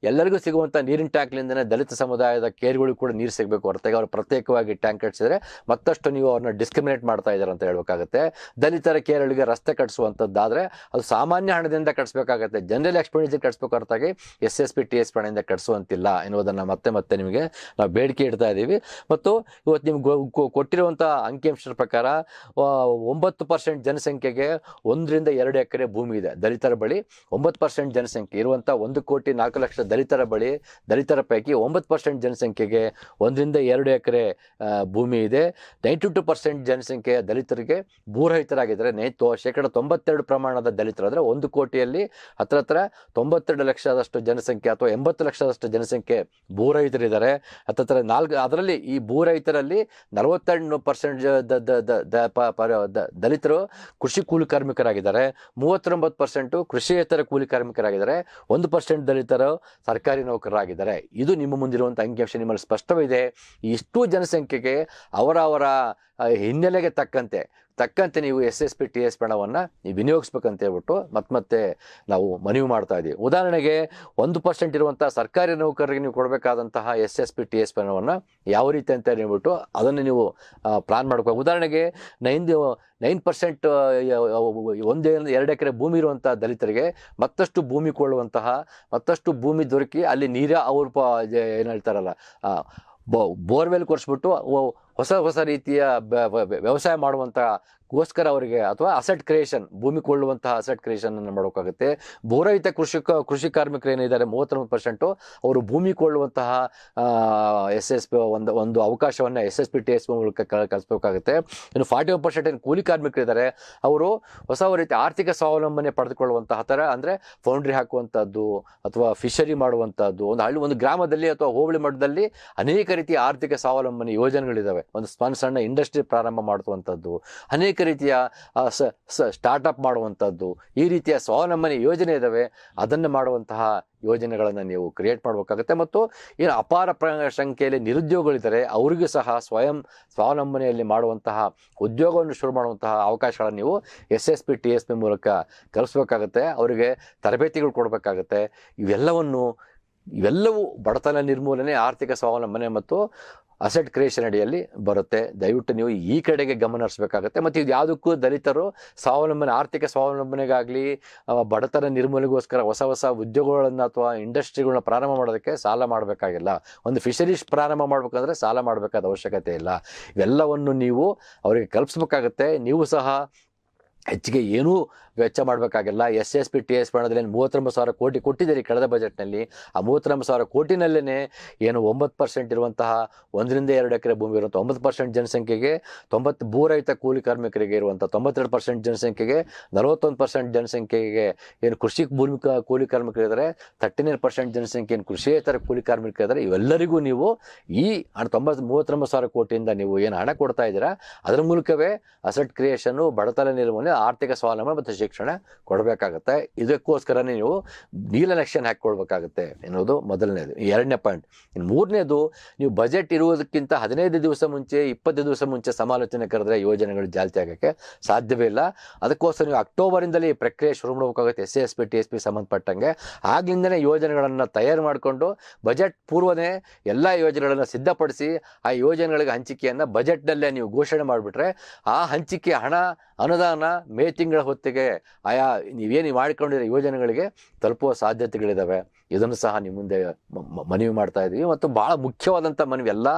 ಎಲ್ಲರಿಗೂ ಸಿಗುವಂಥ ನೀರಿನ ಟ್ಯಾಂಕ್ಲಿಂದನೇ ದಲಿತ ಸಮುದಾಯದ ಕೇರ್ಗಳಿಗೂ ಕೂಡ ನೀರು ಸಿಗಬೇಕು ಹೊರತಾಗಿ ಅವರು ಪ್ರತ್ಯೇಕವಾಗಿ ಟ್ಯಾಂಕ್ ಕಟ್ಟಿಸಿದ್ರೆ ಮತ್ತಷ್ಟು ನೀವು ಅವ್ರನ್ನ ಡಿಸ್ಕ್ರಿಮಿನೇಟ್ ಮಾಡ್ತಾ ಇದ್ದಾರೆ ಅಂತ ಹೇಳ್ಬೇಕಾಗುತ್ತೆ. ದಲಿತರ ಕೇರಳಿಗೆ ರಸ್ತೆ ಕಟ್ಟಿಸುವಂಥದ್ದಾದರೆ ಅದು ಸಾಮಾನ್ಯ ಹಣದಿಂದ ಕಟ್ಟಿಸ್ಬೇಕಾಗತ್ತೆ ಜನರಲ್ ಎಕ್ಸ್ಪೆಂಡಿಚರ್ ಕಟ್ಟಿಸ್ಬೇಕು ಹೊರತಾಗಿ S S P, T S ಹಣದಿಂದ ಕಟ್ಟಿಸುವಂತಿಲ್ಲ ಎನ್ನುವುದನ್ನು ಮತ್ತೆ ಮತ್ತೆ ನಿಮಗೆ ನಾವು ಬೇಡಿಕೆ ಇಡ್ತಾ ಇದ್ದೀವಿ. ಮತ್ತು ಇವತ್ತು ನಿಮ್ಗೆ ಕೊಟ್ಟಿರುವಂಥ ಅಂಕಿಅಂಶದ ಪ್ರಕಾರ ಒಂಬತ್ತು ಪರ್ಸೆಂಟ್ ಜನಸಂಖ್ಯೆಗೆ ಒಂದರಿಂದ ಎರಡು ಎಕರೆ ಭೂಮಿ ಇದೆ ದಲಿತರ ಬಳಿ. ಒಂಬತ್ತು ಪರ್ಸೆಂಟ್ ಜನಸಂಖ್ಯೆ ಇರುವಂಥ ಒಂದು ಕೋಟಿ ನಾಲ್ಕು ಲಕ್ಷ ದಲಿತರ ಬಳಿ, ದಲಿತರ ಪೈಕಿ ಒಂಬತ್ತು ಪರ್ಸೆಂಟ್ ಜನಸಂಖ್ಯೆಗೆ ಒಂದರಿಂದ ಎರಡು ಎಕರೆ ಭೂಮಿ ಇದೆ. ನೈಂಟಿ ಟು ಪರ್ಸೆಂಟ್ ಜನಸಂಖ್ಯೆ ದಲಿತರಿಗೆ ಭೂರಹಿತರಾಗಿದ್ದಾರೆ. ನೈ, ತೊ, ಶೇಕಡ ತೊಂಬತ್ತೆರಡು ಪ್ರಮಾಣದ ದಲಿತರು ಅಂದರೆ ಒಂದು ಕೋಟಿಯಲ್ಲಿ ಹತ್ರ ಹತ್ರ ತೊಂಬತ್ತೆರಡು ಲಕ್ಷದಷ್ಟು ಜನಸಂಖ್ಯೆ ಅಥವಾ ಎಂಬತ್ತು ಲಕ್ಷದಷ್ಟು ಜನಸಂಖ್ಯೆ ಭೂರಹಿತರಿದ್ದಾರೆ. ಹತ್ರ ನಾಲ್ಕು, ಅದರಲ್ಲಿ ಈ ಭೂರಹಿತರಲ್ಲಿ ನಲವತ್ತೆಂಟು ಪರ್ಸೆಂಟ್ ದಲಿತರು ಕೃಷಿ ಕೂಲಿ ಕಾರ್ಮಿಕರಾಗಿದ್ದಾರೆ. ಮೂವತ್ತೊಂಬತ್ತು ಪರ್ಸೆಂಟು ಕೃಷಿಯೇತರ ಕೂಲಿ ಕಾರ್ಮಿಕರಾಗಿದ್ದಾರೆ. ಒಂದು ಪರ್ಸೆಂಟ್ ದಲಿತರು ಸರ್ಕಾರಿ ನೌಕರರಾಗಿದ್ದಾರೆ. ಇದು ನಿಮ್ಮ ಮುಂದಿರುವಂಥ ಅಂಕಿಅಂಶ ನಿಮ್ಮಲ್ಲಿ ಸ್ಪಷ್ಟವಿದೆ ಇಷ್ಟು ಜನಸಂಖ್ಯೆಗೆ ಅವರವರ ಹಿನ್ನೆಲೆಗೆ ತಕ್ಕಂತೆ ತಕ್ಕಂತೆ ನೀವು S S P, T S ಹಣವನ್ನು ನೀವು ವಿನಿಯೋಗಿಸ್ಬೇಕಂತ ಹೇಳ್ಬಿಟ್ಟು ಮತ್ತೆ ಮತ್ತೆ ನಾವು ಮನವಿ ಮಾಡ್ತಾ ಇದ್ದೀವಿ. ಉದಾಹರಣೆಗೆ ಒಂದು ಪರ್ಸೆಂಟ್ ಇರುವಂಥ ಸರ್ಕಾರಿ ನೌಕರರಿಗೆ ನೀವು ಕೊಡಬೇಕಾದಂತಹ S S P, T S ಹಣವನ್ನು ಯಾವ ರೀತಿ ಅಂತ ಹೇಳ್ಬಿಟ್ಟು ಅದನ್ನು ನೀವು ಪ್ಲಾನ್ ಮಾಡ್ಕೋ ಉದಾಹರಣೆಗೆ ನೈನ್ ನೈನ್ ಪರ್ಸೆಂಟ್ ಒಂದೇ, ಎರಡು ಎಕರೆ ಭೂಮಿ ಇರುವಂಥ ದಲಿತರಿಗೆ ಮತ್ತಷ್ಟು ಭೂಮಿ ಕೊಳ್ಳುವಂತಹ, ಮತ್ತಷ್ಟು ಭೂಮಿ ದೊರಕಿ ಅಲ್ಲಿ ನೀರ ಅವ್ರ ಪ ಏನು ಹೇಳ್ತಾರಲ್ಲ ಬೋರ್ವೆಲ್ ಕೊರೆಸ್ಬಿಟ್ಟು ಹೊಸ ಹೊಸ ರೀತಿಯ ವ್ಯವಸಾಯ ಮಾಡುವಂತ ಗೋಸ್ಕರ ಅವರಿಗೆ ಅಥವಾ ಅಸೆಟ್ ಕ್ರಿಯೇಷನ್ ಭೂಮಿ ಕೊಳ್ಳುವಂತಹ ಅಸೆಟ್ ಕ್ರಿಯೇಷನ್ ಅನ್ನು ಮಾಡೋಕ್ಕಾಗುತ್ತೆ ಬೋರಹಿತ ಕೃಷಿಕ, ಕೃಷಿ ಕಾರ್ಮಿಕರು ಏನಿದ್ದಾರೆ, ಮೂವತ್ತೊಂಬತ್ತು ಪರ್ಸೆಂಟು ಅವರು ಭೂಮಿ ಕೊಳ್ಳುವಂತಹ ಎಸ್ ಎಸ್ ಪಿ ಒಂದು ಒಂದು ಅವಕಾಶವನ್ನು S S P T S ಮೂಲಕ ಕಲಿಸಬೇಕಾಗುತ್ತೆ ಕಲಿಸ್ಬೇಕಾಗುತ್ತೆ. ಇನ್ನು ಫಾರ್ಟಿ ಒನ್ ಪರ್ಸೆಂಟ್ ಏನು ಕೂಲಿ ಕಾರ್ಮಿಕರಿದ್ದಾರೆ ಅವರು ಹೊಸ ರೀತಿ ಆರ್ಥಿಕ ಸ್ವಾವಲಂಬನೆ ಪಡೆದುಕೊಳ್ಳುವಂತಹ ಥರ, ಅಂದರೆ ಫೌಂಡ್ರಿ ಹಾಕುವಂಥದ್ದು ಅಥವಾ ಫಿಷರಿ ಮಾಡುವಂಥದ್ದು ಒಂದು ಹಳ್ಳಿ, ಒಂದು ಗ್ರಾಮದಲ್ಲಿ ಅಥವಾ ಹೋಬಳಿ ಮಟ್ಟದಲ್ಲಿ ಅನೇಕ ರೀತಿಯ ಆರ್ಥಿಕ ಸ್ವಾವಲಂಬನೆ ಯೋಜನೆಗಳಿದ್ದಾವೆ ಒಂದು ಸಣ್ಣ ಸಣ್ಣ ಇಂಡಸ್ಟ್ರಿ ಪ್ರಾರಂಭ ಮಾಡುವಂಥದ್ದು, ಅನೇಕ ರೀತಿಯ ಸ್ಟಾರ್ಟಪ್ ಮಾಡುವಂಥದ್ದು, ಈ ರೀತಿಯ ಸ್ವಾವಲಂಬನೆ ಯೋಜನೆ ಇದ್ದಾವೆ ಅದನ್ನು ಮಾಡುವಂತಹ ಯೋಜನೆಗಳನ್ನು ನೀವು ಕ್ರಿಯೇಟ್ ಮಾಡಬೇಕಾಗುತ್ತೆ. ಮತ್ತು ಏನು ಅಪಾರ ಪ್ರ, ಸಂಖ್ಯೆಯಲ್ಲಿ ನಿರುದ್ಯೋಗಗಳಿದ್ದಾರೆ, ಅವರಿಗೂ ಸಹ ಸ್ವಯಂ ಸ್ವಾವಲಂಬನೆಯಲ್ಲಿ ಮಾಡುವಂತಹ ಉದ್ಯೋಗವನ್ನು ಶುರು ಮಾಡುವಂತಹ ಅವಕಾಶಗಳನ್ನು ನೀವು S S P, T S P ಮೂಲಕ ಕಲಿಸ್ಬೇಕಾಗತ್ತೆ. ಅವರಿಗೆ ತರಬೇತಿಗಳು ಕೊಡಬೇಕಾಗತ್ತೆ. ಇವೆಲ್ಲವನ್ನು ಇವೆಲ್ಲವೂ ಬಡತನ ನಿರ್ಮೂಲನೆ, ಆರ್ಥಿಕ ಸ್ವಾವಲಂಬನೆ ಮತ್ತು ಅಸೆಟ್ ಕ್ರಿಯೇಷನ್ ಅಡಿಯಲ್ಲಿ ಬರುತ್ತೆ. ದಯವಿಟ್ಟು ನೀವು ಈ ಕಡೆಗೆ ಗಮನ ಹರಿಸಬೇಕಾಗತ್ತೆ. ಮತ್ತು ಇದು ಯಾವುದಕ್ಕೂ ದಲಿತರು ಸ್ವಾವಲಂಬನೆ, ಆರ್ಥಿಕ ಸ್ವಾವಲಂಬನೆಗಾಗಲಿ ಬಡತನ ನಿರ್ಮೂಲನೆಗೋಸ್ಕರ ಹೊಸ ಹೊಸ ಉದ್ಯೋಗಗಳನ್ನು ಅಥವಾ ಇಂಡಸ್ಟ್ರಿಗಳನ್ನ ಪ್ರಾರಂಭ ಮಾಡೋದಕ್ಕೆ ಸಾಲ ಮಾಡಬೇಕಾಗಿಲ್ಲ. ಒಂದು ಫಿಶರೀಸ್ ಪ್ರಾರಂಭ ಮಾಡಬೇಕಂದ್ರೆ ಸಾಲ ಮಾಡಬೇಕಾದ ಅವಶ್ಯಕತೆ ಇಲ್ಲ. ಇವೆಲ್ಲವನ್ನು ನೀವು ಅವರಿಗೆ ಕಲ್ಪಿಸ್ಬೇಕಾಗತ್ತೆ. ನೀವು ಸಹ ಹೆಚ್ಚಿಗೆ ಏನೂ ವೆಚ್ಚ ಮಾಡಬೇಕಾಗಿಲ್ಲ. S S P T S ಮಾಡೋದ್ರಲ್ಲಿ ಮೂವತ್ತೊಂಬತ್ತು ಸಾವಿರ ಕೋಟಿ ಕೊಟ್ಟಿದ್ದೀರಿ ಕಳೆದ ಬಜೆಟ್ನಲ್ಲಿ ಆ ಮೂವತ್ತೊಂಬತ್ತು ಸಾವಿರ ಕೋಟಿನಲ್ಲೇ ಏನು ಒಂಬತ್ತು ಪರ್ಸೆಂಟ್ ಇರುವಂತಹ ಒಂದರಿಂದ ಎರಡು ಎಕರೆ ಭೂಮಿ ಇರುವಂಥ ಒಂಬತ್ತು ಪರ್ಸೆಂಟ್ ಜನಸಂಖ್ಯೆಗೆ, ತೊಂಬತ್ತು ಭೂರಹಿತ ಕೂಲಿ ಕಾರ್ಮಿಕರಿಗೆ ಇರುವಂಥ ತೊಂಬತ್ತೆರಡು ಪರ್ಸೆಂಟ್ ಜನಸಂಖ್ಯೆಗೆ, ನಲವತ್ತೊಂದು ಪರ್ಸೆಂಟ್ ಜನಸಂಖ್ಯೆಗೆ ಏನು ಕೃಷಿ ಭೂಮಿ ಕೂಲಿ ಕಾರ್ಮಿಕರಿದ್ದಾರೆ ತರ್ಟಿ ನೈನ್ ಪರ್ಸೆಂಟ್ ಜನಸಂಖ್ಯೆ ಏನು ಕೃಷಿಯೇತರ ಕೂಲಿ ಕಾರ್ಮಿಕರಿದ್ದಾರೆ ಇವೆಲ್ಲರಿಗೂ ನೀವು ಈ ಹಣ ತೊಂಬತ್ತು ಮೂವತ್ತೊಂಬತ್ತು ಸಾವಿರ ಕೋಟಿಯಿಂದ ನೀವು ಏನು ಹಣ ಕೊಡ್ತಾ ಇದ್ದೀರಾ, ಅದರ ಮೂಲಕವೇ ಅಸೆಟ್ ಕ್ರಿಯೇಷನ್ನು ಬಡತನ ಆರ್ಥಿಕ ಸ್ವಾವಲಂಬನೆ ಮತ್ತು ಶಿಕ್ಷಣ ಕೊಡಬೇಕಾಗತ್ತೆ. ಇದಕ್ಕೋಸ್ಕರನೇ ನೀವು ನೀಲನಕ್ಷೆಯನ್ನು ಹಾಕ್ಕೊಳ್ಬೇಕಾಗತ್ತೆ ಎನ್ನುವುದು ಮೊದಲನೇದು. ಎರಡನೇ ಪಾಯಿಂಟ್ ಇನ್ನು ಮೂರನೇದು, ನೀವು ಬಜೆಟ್ ಇರುವುದಕ್ಕಿಂತ ಹದಿನೈದು ದಿವಸ ಮುಂಚೆ, ಇಪ್ಪತ್ತು ದಿವಸ ಮುಂಚೆ ಸಮಾಲೋಚನೆ ಕರೆದ್ರೆ ಯೋಜನೆಗಳು ಜಾಲ್ತಿ ಆಗೋಕ್ಕೆ ಸಾಧ್ಯವೇ ಇಲ್ಲ. ಅದಕ್ಕೋಸ್ಕರ ನೀವು ಅಕ್ಟೋಬರಿಂದಲೇ ಈ ಪ್ರಕ್ರಿಯೆ ಶುರು ಮಾಡಬೇಕಾಗುತ್ತೆ. S S P T S P ಸಂಬಂಧಪಟ್ಟಂಗೆ. ಆಗ್ಲಿಂದನೇ ಯೋಜನೆಗಳನ್ನು ತಯಾರು ಮಾಡಿಕೊಂಡು ಬಜೆಟ್ ಪೂರ್ವನೇ ಎಲ್ಲ ಯೋಜನೆಗಳನ್ನು ಸಿದ್ಧಪಡಿಸಿ ಆ ಯೋಜನೆಗಳಿಗೆ ಹಂಚಿಕೆಯನ್ನು ಬಜೆಟ್ನಲ್ಲೇ ನೀವು ಘೋಷಣೆ ಮಾಡಿಬಿಟ್ರೆ ಆ ಹಂಚಿಕೆ ಹಣ, ಅನುದಾನ ಮೇ ತಿಂಗಳ ಹೊತ್ತಿಗೆ ಆಯಾ ನೀವೇನು ಮಾಡಿಕೊಂಡಿರೋ ಯೋಜನೆಗಳಿಗೆ ತಲುಪುವ ಸಾಧ್ಯತೆಗಳಿದ್ದಾವೆ ಇದನ್ನು ಸಹ ನಿಮ್ಮ ಮುಂದೆ ಮನವಿ ಮಾಡ್ತಾ ಇದ್ದೀವಿ ಮತ್ತು ಭಾಳ ಮುಖ್ಯವಾದಂಥ ಮನವಿ, ಎಲ್ಲ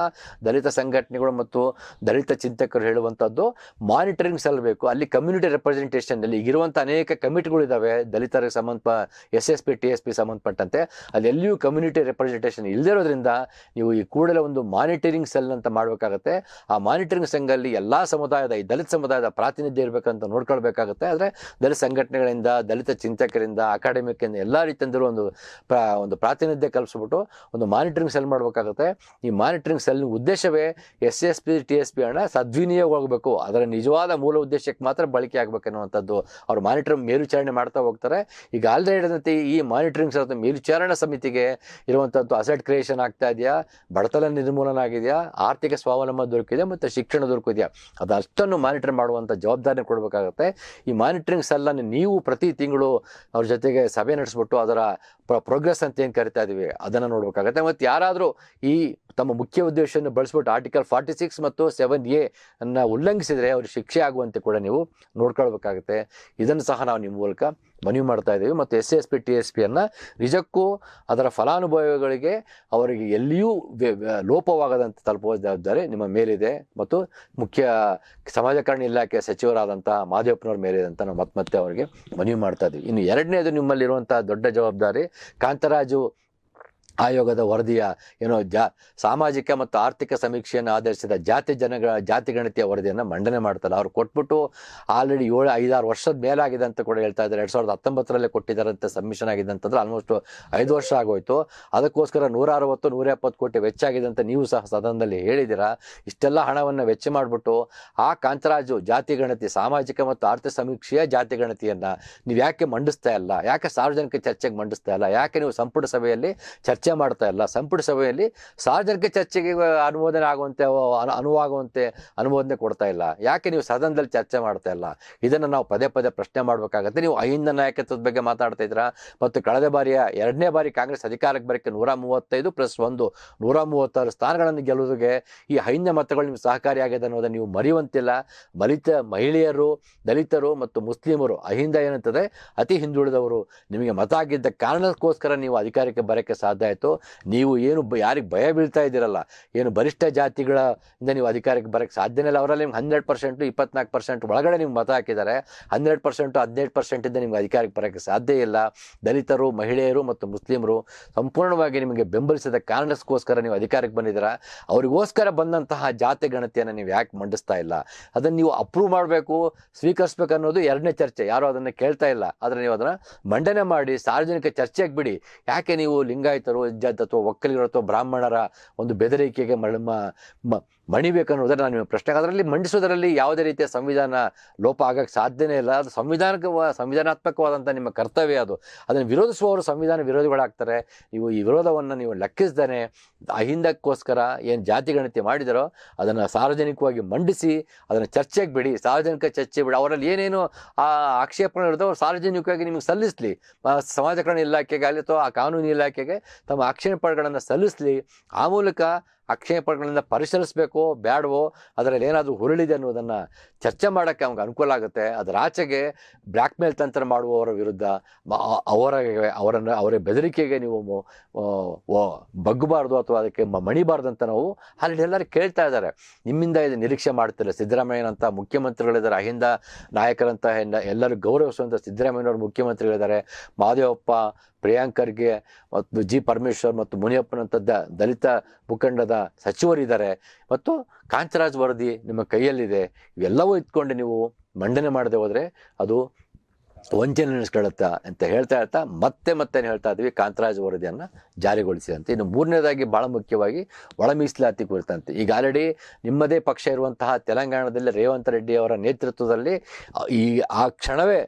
ದಲಿತ ಸಂಘಟನೆಗಳು ಮತ್ತು ದಲಿತ ಚಿಂತಕರು ಹೇಳುವಂಥದ್ದು ಮಾನಿಟರಿಂಗ್ ಸೆಲ್ ಬೇಕು. ಅಲ್ಲಿ ಕಮ್ಯುನಿಟಿ ರೆಪ್ರೆಸೆಂಟೇಷನ್ ಅಲ್ಲಿ ಈಗಿರುವಂಥ ಅನೇಕ ಕಮಿಟಿಗಳಿದ್ದಾವೆ ದಲಿತರಿಗೆ ಸಂಬಂಧ S S P T S P ಸಂಬಂಧಪಟ್ಟಂತೆ. ಅಲ್ಲಿ ಎಲ್ಲಿಯೂ ಕಮ್ಯುನಿಟಿ ರೆಪ್ರೆಸೆಂಟೇಷನ್ ಇಲ್ಲದಿರೋದ್ರಿಂದ ನೀವು ಈ ಕೂಡಲೇ ಒಂದು ಮಾನಿಟರಿಂಗ್ ಸೆಲ್ ಅಂತ ಮಾಡಬೇಕಾಗತ್ತೆ. ಆ ಮಾನಿಟರಿಂಗ್ ಸಂಘಲ್ಲಿ ಎಲ್ಲ ಸಮುದಾಯದ, ಈ ದಲಿತ ಸಮುದಾಯದ ಪ್ರಾತಿನಿಧ್ಯ ಇರಬೇಕಂತ ನೋಡ್ಕೊಳ್ಬೇಕಾಗುತ್ತೆ ಆದರೆ ದಲಿತ ಸಂಘಟನೆಗಳಿಂದ, ದಲಿತ ಚಿಂತಕರಿಂದ ಅಕಾಡೆಮಿಕ್ಕಿಂದ ಎಲ್ಲ ರೀತಿಯಿಂದಲೂ ಒಂದು ಪ್ರಾ, ಒಂದು ಪ್ರಾತಿನಿಧ್ಯ ಕಲ್ಪಿಸ್ಬಿಟ್ಟು ಒಂದು ಮಾನಿಟ್ರಿಂಗ್ ಸೆಲ್ ಮಾಡಬೇಕಾಗುತ್ತೆ. ಈ ಮಾನಿಟ್ರಿಂಗ್ ಸೆಲ್ ಉದ್ದೇಶವೇ S S P T S P ಹಣ ಸದ್ವಿನಿಯೋಗ ಆಗಬೇಕು ಅದರ ನಿಜವಾದ ಮೂಲ ಉದ್ದೇಶಕ್ಕೆ ಮಾತ್ರ ಬಳಕೆ ಆಗಬೇಕನ್ನುವಂಥದ್ದು ಅವರು ಮಾನಿಟರ್ ಮೇಲ್ವಿಚಾರಣೆ ಮಾಡ್ತಾ ಹೋಗ್ತಾರೆ. ಈಗ ಆಲ್ರೆಡಿ ಹೇಳಿದಂತೆ ಈ ಮಾನಿಟರಿಂಗ್ ಸೆಲ್ ಮೇಲ್ವಿಚಾರಣಾ ಸಮಿತಿಗೆ ಇರುವಂಥದ್ದು ಅಸೆಟ್ ಕ್ರಿಯೇಷನ್ ಆಗ್ತಾ ಇದೆಯಾ? ಬಡತನ ನಿರ್ಮೂಲನ ಆಗಿದೆಯಾ? ಆರ್ಥಿಕ ಸ್ವಾವಲಂಬನೆ ದೊರಕಿದೆ ಮತ್ತು ಶಿಕ್ಷಣ ದೊರಕಿದೆಯಾ? ಅದು ಅಷ್ಟನ್ನು ಮಾನಿಟರ್ ಮಾಡುವಂಥ ಜವಾಬ್ದಾರಿ ಕೊಡಬೇಕಾಗುತ್ತೆ. ಈ ಮಾನಿಟರಿಂಗ್ ಸೆಲ್ಲನ್ನು ನೀವು ಪ್ರತಿ ತಿಂಗಳು ಅವ್ರ ಜೊತೆಗೆ ಸಭೆ ನಡೆಸ್ಬಿಟ್ಟು ಅದರ ಪ್ರೋಗ್ರೆಸ್ ಅಂತ ಏನು ಕರಿತಾ ಇದ್ದೀವಿ ಅದನ್ನು ನೋಡಬೇಕಾಗತ್ತೆ. ಮತ್ತು ಯಾರಾದರೂ ಈ ತಮ್ಮ ಮುಖ್ಯ ಉದ್ದೇಶವನ್ನು ಬಳಸ್ಬಿಟ್ಟು ಆರ್ಟಿಕಲ್ ಫಾರ್ಟಿ ಸಿಕ್ಸ್ ಮತ್ತು ಸೆವೆನ್ ಎ ಅನ್ನು ಉಲ್ಲಂಘಿಸಿದರೆ ಅವ್ರಿಗೆ ಶಿಕ್ಷೆ ಆಗುವಂತೆ ಕೂಡ ನೀವು ನೋಡ್ಕೊಳ್ಬೇಕಾಗುತ್ತೆ. ಇದನ್ನು ಸಹ ನಾವು ನಿಮ್ಮ ಮೂಲಕ ಮನವಿ ಮಾಡ್ತಾ ಇದ್ದೀವಿ. ಮತ್ತು S S P T S ಪಿಯನ್ನು ನಿಜಕ್ಕೂ ಅದರ ಫಲಾನುಭವಿಗಳಿಗೆ ಅವರಿಗೆ ಎಲ್ಲಿಯೂ ಲೋಪವಾಗದಂತೆ ತಲುಪುವ ಜವಾಬ್ದಾರಿ ನಿಮ್ಮ ಮೇಲಿದೆ ಮತ್ತು ಮುಖ್ಯ ಸಮಾಜ ಕಲ್ಯಾಣ ಇಲಾಖೆ ಸಚಿವರಾದಂಥ ಮಾದೇವಪ್ಪನವ್ರ ಮೇಲಿದೆ ಅಂತ ನಾವು ಮತ್ತೆ ಮತ್ತೆ ಅವರಿಗೆ ಮನವಿ ಮಾಡ್ತಾ ಇದ್ದೀವಿ. ಇನ್ನು ಎರಡನೇದು ನಿಮ್ಮಲ್ಲಿರುವಂಥ ದೊಡ್ಡ ಜವಾಬ್ದಾರಿ, ಕಾಂತರಾಜು ಆಯೋಗದ ವರದಿಯ ಏನೋ ಜಾ, ಸಾಮಾಜಿಕ ಮತ್ತು ಆರ್ಥಿಕ ಸಮೀಕ್ಷೆಯನ್ನು ಆಧರಿಸಿದ ಜಾತಿ ಜನಗಳ, ಜಾತಿ ಗಣತಿಯ ವರದಿಯನ್ನು ಮಂಡನೆ ಮಾಡ್ತಾರೆ. ಅವ್ರು ಕೊಟ್ಬಿಟ್ಟು ಆಲ್ರೆಡಿ ಏಳು, ಐದಾರು ವರ್ಷದ ಮೇಲಾಗಿದೆ ಅಂತ ಕೂಡ ಹೇಳ್ತಾ ಇದ್ದಾರೆ. ಎರಡು ಸಾವಿರದ ಹತ್ತೊಂಬತ್ತರಲ್ಲೇ ಕೊಟ್ಟಿದ್ದಾರಂತೆ ಸಬ್ಮಿಷನ್ ಆಗಿದೆ ಅಂತಂದ್ರೆ ಆಲ್ಮೋಸ್ಟ್ ಐದು ವರ್ಷ ಆಗೋಯ್ತು. ಅದಕ್ಕೋಸ್ಕರ ನೂರ ಅರವತ್ತು ನೂರ ಎಪ್ಪತ್ತು ಕೋಟಿ ವೆಚ್ಚ ಆಗಿದೆ ಅಂತ ನೀವು ಸಹ ಸದನದಲ್ಲಿ ಹೇಳಿದ್ದೀರಾ. ಇಷ್ಟೆಲ್ಲ ಹಣವನ್ನು ವೆಚ್ಚ ಮಾಡಿಬಿಟ್ಟು ಆ ಕಾಂತರಾಜು ಜಾತಿ ಗಣತಿ, ಸಾಮಾಜಿಕ ಮತ್ತು ಆರ್ಥಿಕ ಸಮೀಕ್ಷೆಯ ಜಾತಿ ಗಣತಿಯನ್ನು ನೀವು ಯಾಕೆ ಮಂಡಿಸ್ತಾ ಇಲ್ಲ? ಯಾಕೆ ಸಾರ್ವಜನಿಕ ಚರ್ಚೆಗೆ ಮಂಡಿಸ್ತಾ ಇಲ್ಲ? ಯಾಕೆ ನೀವು ಸಂಪುಟ ಸಭೆಯಲ್ಲಿ ಚರ್ಚೆ ಮಾಡ್ತಾ ಇಲ್ಲ. ಸಂಪುಟ ಸಭೆಯಲ್ಲಿ ಸಾರ್ವಜನಿಕ ಚರ್ಚೆಗೆ ಅನುಮೋದನೆ ಆಗುವಂತೆ, ಅನು- ಅನುವಾಗುವಂತೆ ಅನುಮೋದನೆ ಕೊಡ್ತಾ ಇಲ್ಲ. ಯಾಕೆ ನೀವು ಸದನದಲ್ಲಿ ಚರ್ಚೆ ಮಾಡ್ತಾ ಇಲ್ಲ? ಇದನ್ನು ನಾವು ಪದೇ ಪದೇ ಪ್ರಶ್ನೆ ಮಾಡಬೇಕಾಗತ್ತೆ. ನೀವು ಅಹಿಂದ ನಾಯಕತ್ವದ ಬಗ್ಗೆ ಮಾತಾಡ್ತಾ ಇದ್ದೀರಾ? ಮತ್ತು ಕಳೆದ ಬಾರಿಯ ಎರಡನೇ ಬಾರಿ ಕಾಂಗ್ರೆಸ್ ಅಧಿಕಾರಕ್ಕೆ ಬರೋಕ್ಕೆ ನೂರ ಮೂವತ್ತೈದು ಪ್ಲಸ್ ಒಂದು, ನೂರ ಮೂವತ್ತಾರು ಸ್ಥಾನಗಳನ್ನು ಗೆಲ್ಲುವುದಕ್ಕೆ ಈ ಅಹಿಂದ ಮತಗಳು ನಿಮ್ಗೆ ಸಹಕಾರಿಯಾಗಿದೆ ಅನ್ನೋದನ್ನು ನೀವು ಮರೆಯುವಂತಿಲ್ಲ. ಬಲಿತ ಮಹಿಳೆಯರು, ದಲಿತರು ಮತ್ತು ಮುಸ್ಲಿಮರು ಅಹಿಂದ ಏನಂತದೆ ಅತಿ ಹಿಂದುಳಿದವರು. ನಿಮಗೆ ಮತ ಆಗಿದ್ದ ಕಾರಣಕ್ಕೋಸ್ಕರ ನೀವು ಅಧಿಕಾರಕ್ಕೆ ಬರೋಕ್ಕೆ ಸಾಧ್ಯ ಆಯಿತು ನೀವು ಏನು ಯಾರಿಗೆ ಭಯ ಬೀಳ್ತಾ ಇದ್ದೀರಲ್ಲ? ಏನು ಬರಿಷ್ಠ ಜಾತಿಗಳ ಇಂದ ನೀವು ಅಧಿಕಾರಕ್ಕೆ ಬರೋಕ್ಕೆ ಸಾಧ್ಯನೇ ಇಲ್ಲ. ಅವರಲ್ಲಿ ನಿಮ್ಗೆ ಹನ್ನೆರಡು ಪರ್ಸೆಂಟು ಇಪ್ಪತ್ನಾಲ್ಕು ಪರ್ಸೆಂಟ್ ಒಳಗಡೆ ನಿಮ್ಗೆ ಮತ ಹಾಕಿದ್ದಾರೆ. ಹನ್ನೆರಡು ಪರ್ಸೆಂಟು ಹದಿನೈದು ಪರ್ಸೆಂಟಿಂದ ನಿಮ್ಗೆ ಅಧಿಕಾರಕ್ಕೆ ಬರೋಕ್ಕೆ ಸಾಧ್ಯ ಇಲ್ಲ. ದಲಿತರು, ಮಹಿಳೆಯರು ಮತ್ತು ಮುಸ್ಲಿಮರು ಸಂಪೂರ್ಣವಾಗಿ ನಿಮಗೆ ಬೆಂಬಲಿಸಿದ ಕಾರಣಕ್ಕೋಸ್ಕರ ನೀವು ಅಧಿಕಾರಕ್ಕೆ ಬಂದಿದ್ದೀರಾ? ಅವರಿಗೋಸ್ಕರ ಬಂದಂತಹ ಜಾತಿ ಗಣತಿಯನ್ನು ನೀವು ಯಾಕೆ ಮಂಡಿಸ್ತಾ ಇಲ್ಲ? ಅದನ್ನು ನೀವು ಅಪ್ರೂವ್ ಮಾಡಬೇಕು, ಸ್ವೀಕರಿಸ್ಬೇಕು ಅನ್ನೋದು ಎರಡನೇ ಚರ್ಚೆ. ಯಾರು ಅದನ್ನು ಕೇಳ್ತಾ ಇಲ್ಲ. ಆದರೆ ನೀವು ಅದನ್ನು ಮಂಡನೆ ಮಾಡಿ, ಸಾರ್ವಜನಿಕ ಚರ್ಚೆಗೆ ಬಿಡಿ. ಯಾಕೆ ನೀವು ಲಿಂಗಾಯತರು ಜ ಅಥವಾ ಒಕ್ಕಲಿಗರು ಅಥವಾ ಬ್ರಾಹ್ಮಣರ ಒಂದು ಬೆದರಿಕೆಗೆ ಮಳ ಮ- ಮ- ಮಣಿಬೇಕನ್ನೋದನ್ನು ನಾನು ನಿಮ್ಮ ಪ್ರಶ್ನೆ ಅದರಲ್ಲಿ ಮಂಡಿಸೋದರಲ್ಲಿ ಯಾವುದೇ ರೀತಿಯ ಸಂವಿಧಾನ ಲೋಪ ಆಗಕ್ಕೆ ಸಾಧ್ಯನೇ ಇಲ್ಲ. ಅದು ಸಂವಿಧಾನಕ್ಕೆ ಸಂವಿಧಾನಾತ್ಮಕವಾದಂಥ ನಿಮ್ಮ ಕರ್ತವ್ಯ ಅದು. ಅದನ್ನು ವಿರೋಧಿಸುವವರು ಸಂವಿಧಾನ ವಿರೋಧಿಗಳಾಗ್ತಾರೆ. ನೀವು ಈ ವಿರೋಧವನ್ನು ನೀವು ಲೆಕ್ಕಿಸ್ದೇ ಅಹಿಂದಕ್ಕೋಸ್ಕರ ಏನು ಜಾತಿ ಗಣತಿ ಮಾಡಿದರೋ, ಅದನ್ನು ಸಾರ್ವಜನಿಕವಾಗಿ ಮಂಡಿಸಿ, ಅದನ್ನು ಚರ್ಚೆಗೆ ಬಿಡಿ, ಸಾರ್ವಜನಿಕ ಚರ್ಚೆ ಬಿಡಿ. ಅವರಲ್ಲಿ ಏನೇನು ಆ ಆಕ್ಷೇಪಣೆ ಅವ್ರು ಸಾರ್ವಜನಿಕವಾಗಿ ನಿಮಗೆ ಸಲ್ಲಿಸಲಿ. ಸಮಾಜ ಕಲ್ಯಾಣ ಇಲಾಖೆಗೆ ಆಗಲಿ ಅಥವಾ ಆ ಕಾನೂನು ಇಲಾಖೆಗೆ ತಮ್ಮ ಆಕ್ಷೇಪಣೆಗಳನ್ನು ಸಲ್ಲಿಸಲಿ. ಆ ಮೂಲಕ ಆಕ್ಷೇಪಗಳಿಂದ ಪರಿಶೀಲಿಸಬೇಕು ಬ್ಯಾಡವೋ, ಅದರಲ್ಲಿ ಏನಾದರೂ ಹುರುಳಿದೆ ಅನ್ನೋದನ್ನು ಚರ್ಚೆ ಮಾಡೋಕ್ಕೆ ಅವ್ನಿಗೆ ಅನುಕೂಲ ಆಗುತ್ತೆ. ಅದರ ಆಚೆಗೆ ಬ್ಲ್ಯಾಕ್ ಮೇಲ್ ತಂತ್ರ ಮಾಡುವವರ ವಿರುದ್ಧ ಅವರ ಅವರನ್ನು, ಅವರ ಬೆದರಿಕೆಗೆ ನೀವು ಬಗ್ಗಬಾರ್ದು ಅಥವಾ ಅದಕ್ಕೆ ಮಣಿಬಾರ್ದು ಅಂತ ನಾವು ಅಲ್ಲಿ ಎಲ್ಲರೂ ಕೇಳ್ತಾ ಇದ್ದಾರೆ. ನಿಮ್ಮಿಂದ ಇದು ನಿರೀಕ್ಷೆ ಮಾಡ್ತಿಲ್ಲ. ಸಿದ್ದರಾಮಯ್ಯನಂತ ಮುಖ್ಯಮಂತ್ರಿಗಳಿದ್ದಾರೆ, ಅಹಿಂದ ನಾಯಕರಂತ ಎಲ್ಲ- ಎಲ್ಲರೂ ಗೌರವಿಸುವಂಥ ಸಿದ್ದರಾಮಯ್ಯನವರು ಮುಖ್ಯಮಂತ್ರಿಗಳಿದ್ದಾರೆ. ಮಹದೇವಪ್ಪ ಪ್ರಿಯಾಂಕ್ ಖರ್ಗೆ ಮತ್ತು ಜಿ ಪರಮೇಶ್ವರ್ ಮತ್ತು ಮುನಿಯಪ್ಪನಂಥ ದಲಿತ ಮುಖಂಡದ ಸಚಿವರಿದ್ದಾರೆ. ಮತ್ತು ಕಾಂತರಾಜ್ ವರದಿ ನಿಮ್ಮ ಕೈಯಲ್ಲಿದೆ. ಇವೆಲ್ಲವೂ ಇಟ್ಕೊಂಡು ನೀವು ಮಂಡನೆ ಮಾಡದೆ ಹೋದರೆ ಅದು ವಂಚನೆ ನೆನೆಸ್ಕೊಳ್ಳುತ್ತಾ ಅಂತ ಹೇಳ್ತಾ ಹೇಳ್ತಾ ಮತ್ತೆ ಮತ್ತೆ ಹೇಳ್ತಾ ಇದ್ವಿ, ಕಾಂತರಾಜ್ ವರದಿಯನ್ನು ಜಾರಿಗೊಳಿಸಿ ಅಂತ ಇನ್ನು ಮೂರನೇದಾಗಿ ಭಾಳ ಮುಖ್ಯವಾಗಿ ಒಳ ಮೀಸಲಾತಿ ಕುರಿತಂತೆ. ಈಗ ಆಲ್ರೆಡಿ ನಿಮ್ಮದೇ ಪಕ್ಷ ಇರುವಂತಹ ತೆಲಂಗಾಣದಲ್ಲಿ ರೇವಂತ್ ರೆಡ್ಡಿ ಅವರ ನೇತೃತ್ವದಲ್ಲಿ ಈ ಆ ಕ್ಷಣವೇ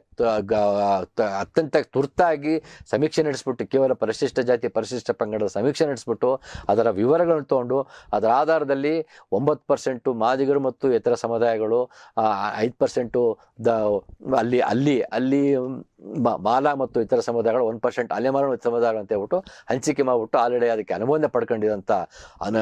ಅತ್ಯಂತ ತುರ್ತಾಗಿ ಸಮೀಕ್ಷೆ ನಡೆಸ್ಬಿಟ್ಟು ಕೇವಲ ಪರಿಶಿಷ್ಟ ಜಾತಿ, ಪರಿಶಿಷ್ಟ ಪಂಗಡದ ಸಮೀಕ್ಷೆ ನಡೆಸ್ಬಿಟ್ಟು ಅದರ ವಿವರಗಳನ್ನು ತಗೊಂಡು ಅದರ ಆಧಾರದಲ್ಲಿ ಒಂಬತ್ತು ಪರ್ಸೆಂಟು ಮಾದಿಗರು ಮತ್ತು ಇತರ ಸಮುದಾಯಗಳು ಐದು ಪರ್ಸೆಂಟು ದ, ಅಲ್ಲಿ ಅಲ್ಲಿ ಅಲ್ಲಿ ಮಾಲಾ ಮತ್ತು ಇತರ ಸಮುದಾಯಗಳು ಒನ್ ಪರ್ಸೆಂಟ್ ಅಲೆಮಾರ ಸಮುದಾಯಗಳು ಅಂತ ಹೇಳ್ಬಿಟ್ಟು ಹಂಚಿಕೆ ಮಾಡಿಬಿಟ್ಟು ಆಲ್ರೆಡಿ ಅದಕ್ಕೆ ಅನುಮೋದನೆ ಪಡ್ಕೊಂಡಿರೋಂಥ ಅನ,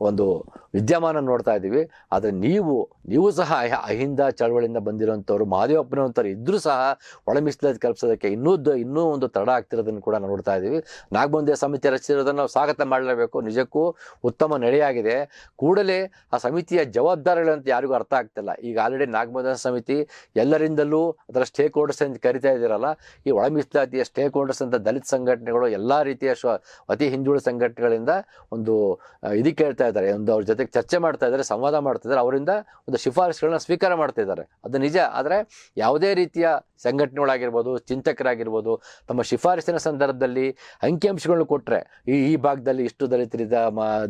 ಒಂದು ವಿದ್ಯಮಾನ ನೋಡ್ತಾ ಇದ್ದೀವಿ. ಆದರೆ ನೀವು ನೀವು ಸಹ ಅಹ- ಅಹಿಂದ ಚಳವಳಿಯಿಂದ ಬಂದಿರೋಂಥವ್ರು ಮಹಾದೇವಪ್ಪನವಂಥವ್ರು ಇದ್ದರೂ ಸಹ ಒಳ ಕಲ್ಪಿಸೋದಕ್ಕೆ ಇನ್ನೂ ಇನ್ನೂ ಒಂದು ತಡ ಆಗ್ತಿರೋದನ್ನು ಕೂಡ ನೋಡ್ತಾ ಇದ್ದೀವಿ. ನಾಗಬಂದಿಯ ಸಮಿತಿ ರಚಿಸಿರೋದನ್ನು ನಾವು ಸ್ವಾಗತ ಮಾಡಲೇಬೇಕು. ನಿಜಕ್ಕೂ ಉತ್ತಮ ನಡೆಯಾಗಿದೆ. ಕೂಡಲೇ ಆ ಸಮಿತಿಯ ಜವಾಬ್ದಾರಿಗಳಂತ ಯಾರಿಗೂ ಅರ್ಥ ಆಗ್ತಿಲ್ಲ. ಈಗ ಆಲ್ರೆಡಿ ನಾಗಬಂಧ ಸಮಿತಿ ಎಲ್ಲರಿಂದಲೂ ಅದರ ಸ್ಟೇಕ್ ಹೋಲ್ಡರ್ಸ್ ಅಂತ ಕರಿತಾ ಇದ್ದೀರಲ್ಲ, ಈ ಒಳ ಮೀಸಲಾತಿಯ ಸ್ಟೇಕ್ ಹೋಲ್ಡರ್ಸ್ ಅಂತ ದಲಿತ ಸಂಘಟನೆಗಳು ಎಲ್ಲ ರೀತಿಯ ಶ್ವ, ಅತಿ ಹಿಂದುಳಿದ ಸಂಘಟನೆಗಳಿಂದ ಒಂದು ಇದಕ್ಕೆ ಹೇಳ್ತಾ ಇದ್ದಾರೆ. ಒಂದು ಅವ್ರ ಜೊತೆಗೆ ಚರ್ಚೆ ಮಾಡ್ತಾ ಇದ್ದಾರೆ, ಸಂವಾದ ಮಾಡ್ತಾ ಇದ್ದಾರೆ. ಅವರಿಂದ ಒಂದು ಶಿಫಾರಸುಗಳನ್ನ ಸ್ವೀಕಾರ ಮಾಡ್ತಾ ಇದ್ದಾರೆ. ಅದು ನಿಜ. ಆದರೆ ಯಾವುದೇ ರೀತಿಯ ಸಂಘಟನೆಗಳಾಗಿರ್ಬೋದು, ಚಿಂತಕರಾಗಿರ್ಬೋದು, ತಮ್ಮ ಶಿಫಾರಸಿನ ಸಂದರ್ಭದಲ್ಲಿ ಅಂಕಿಅಂಶಗಳನ್ನು ಕೊಟ್ಟರೆ ಈ ಈ ಭಾಗದಲ್ಲಿ ಇಷ್ಟು ದಲಿತರಿದ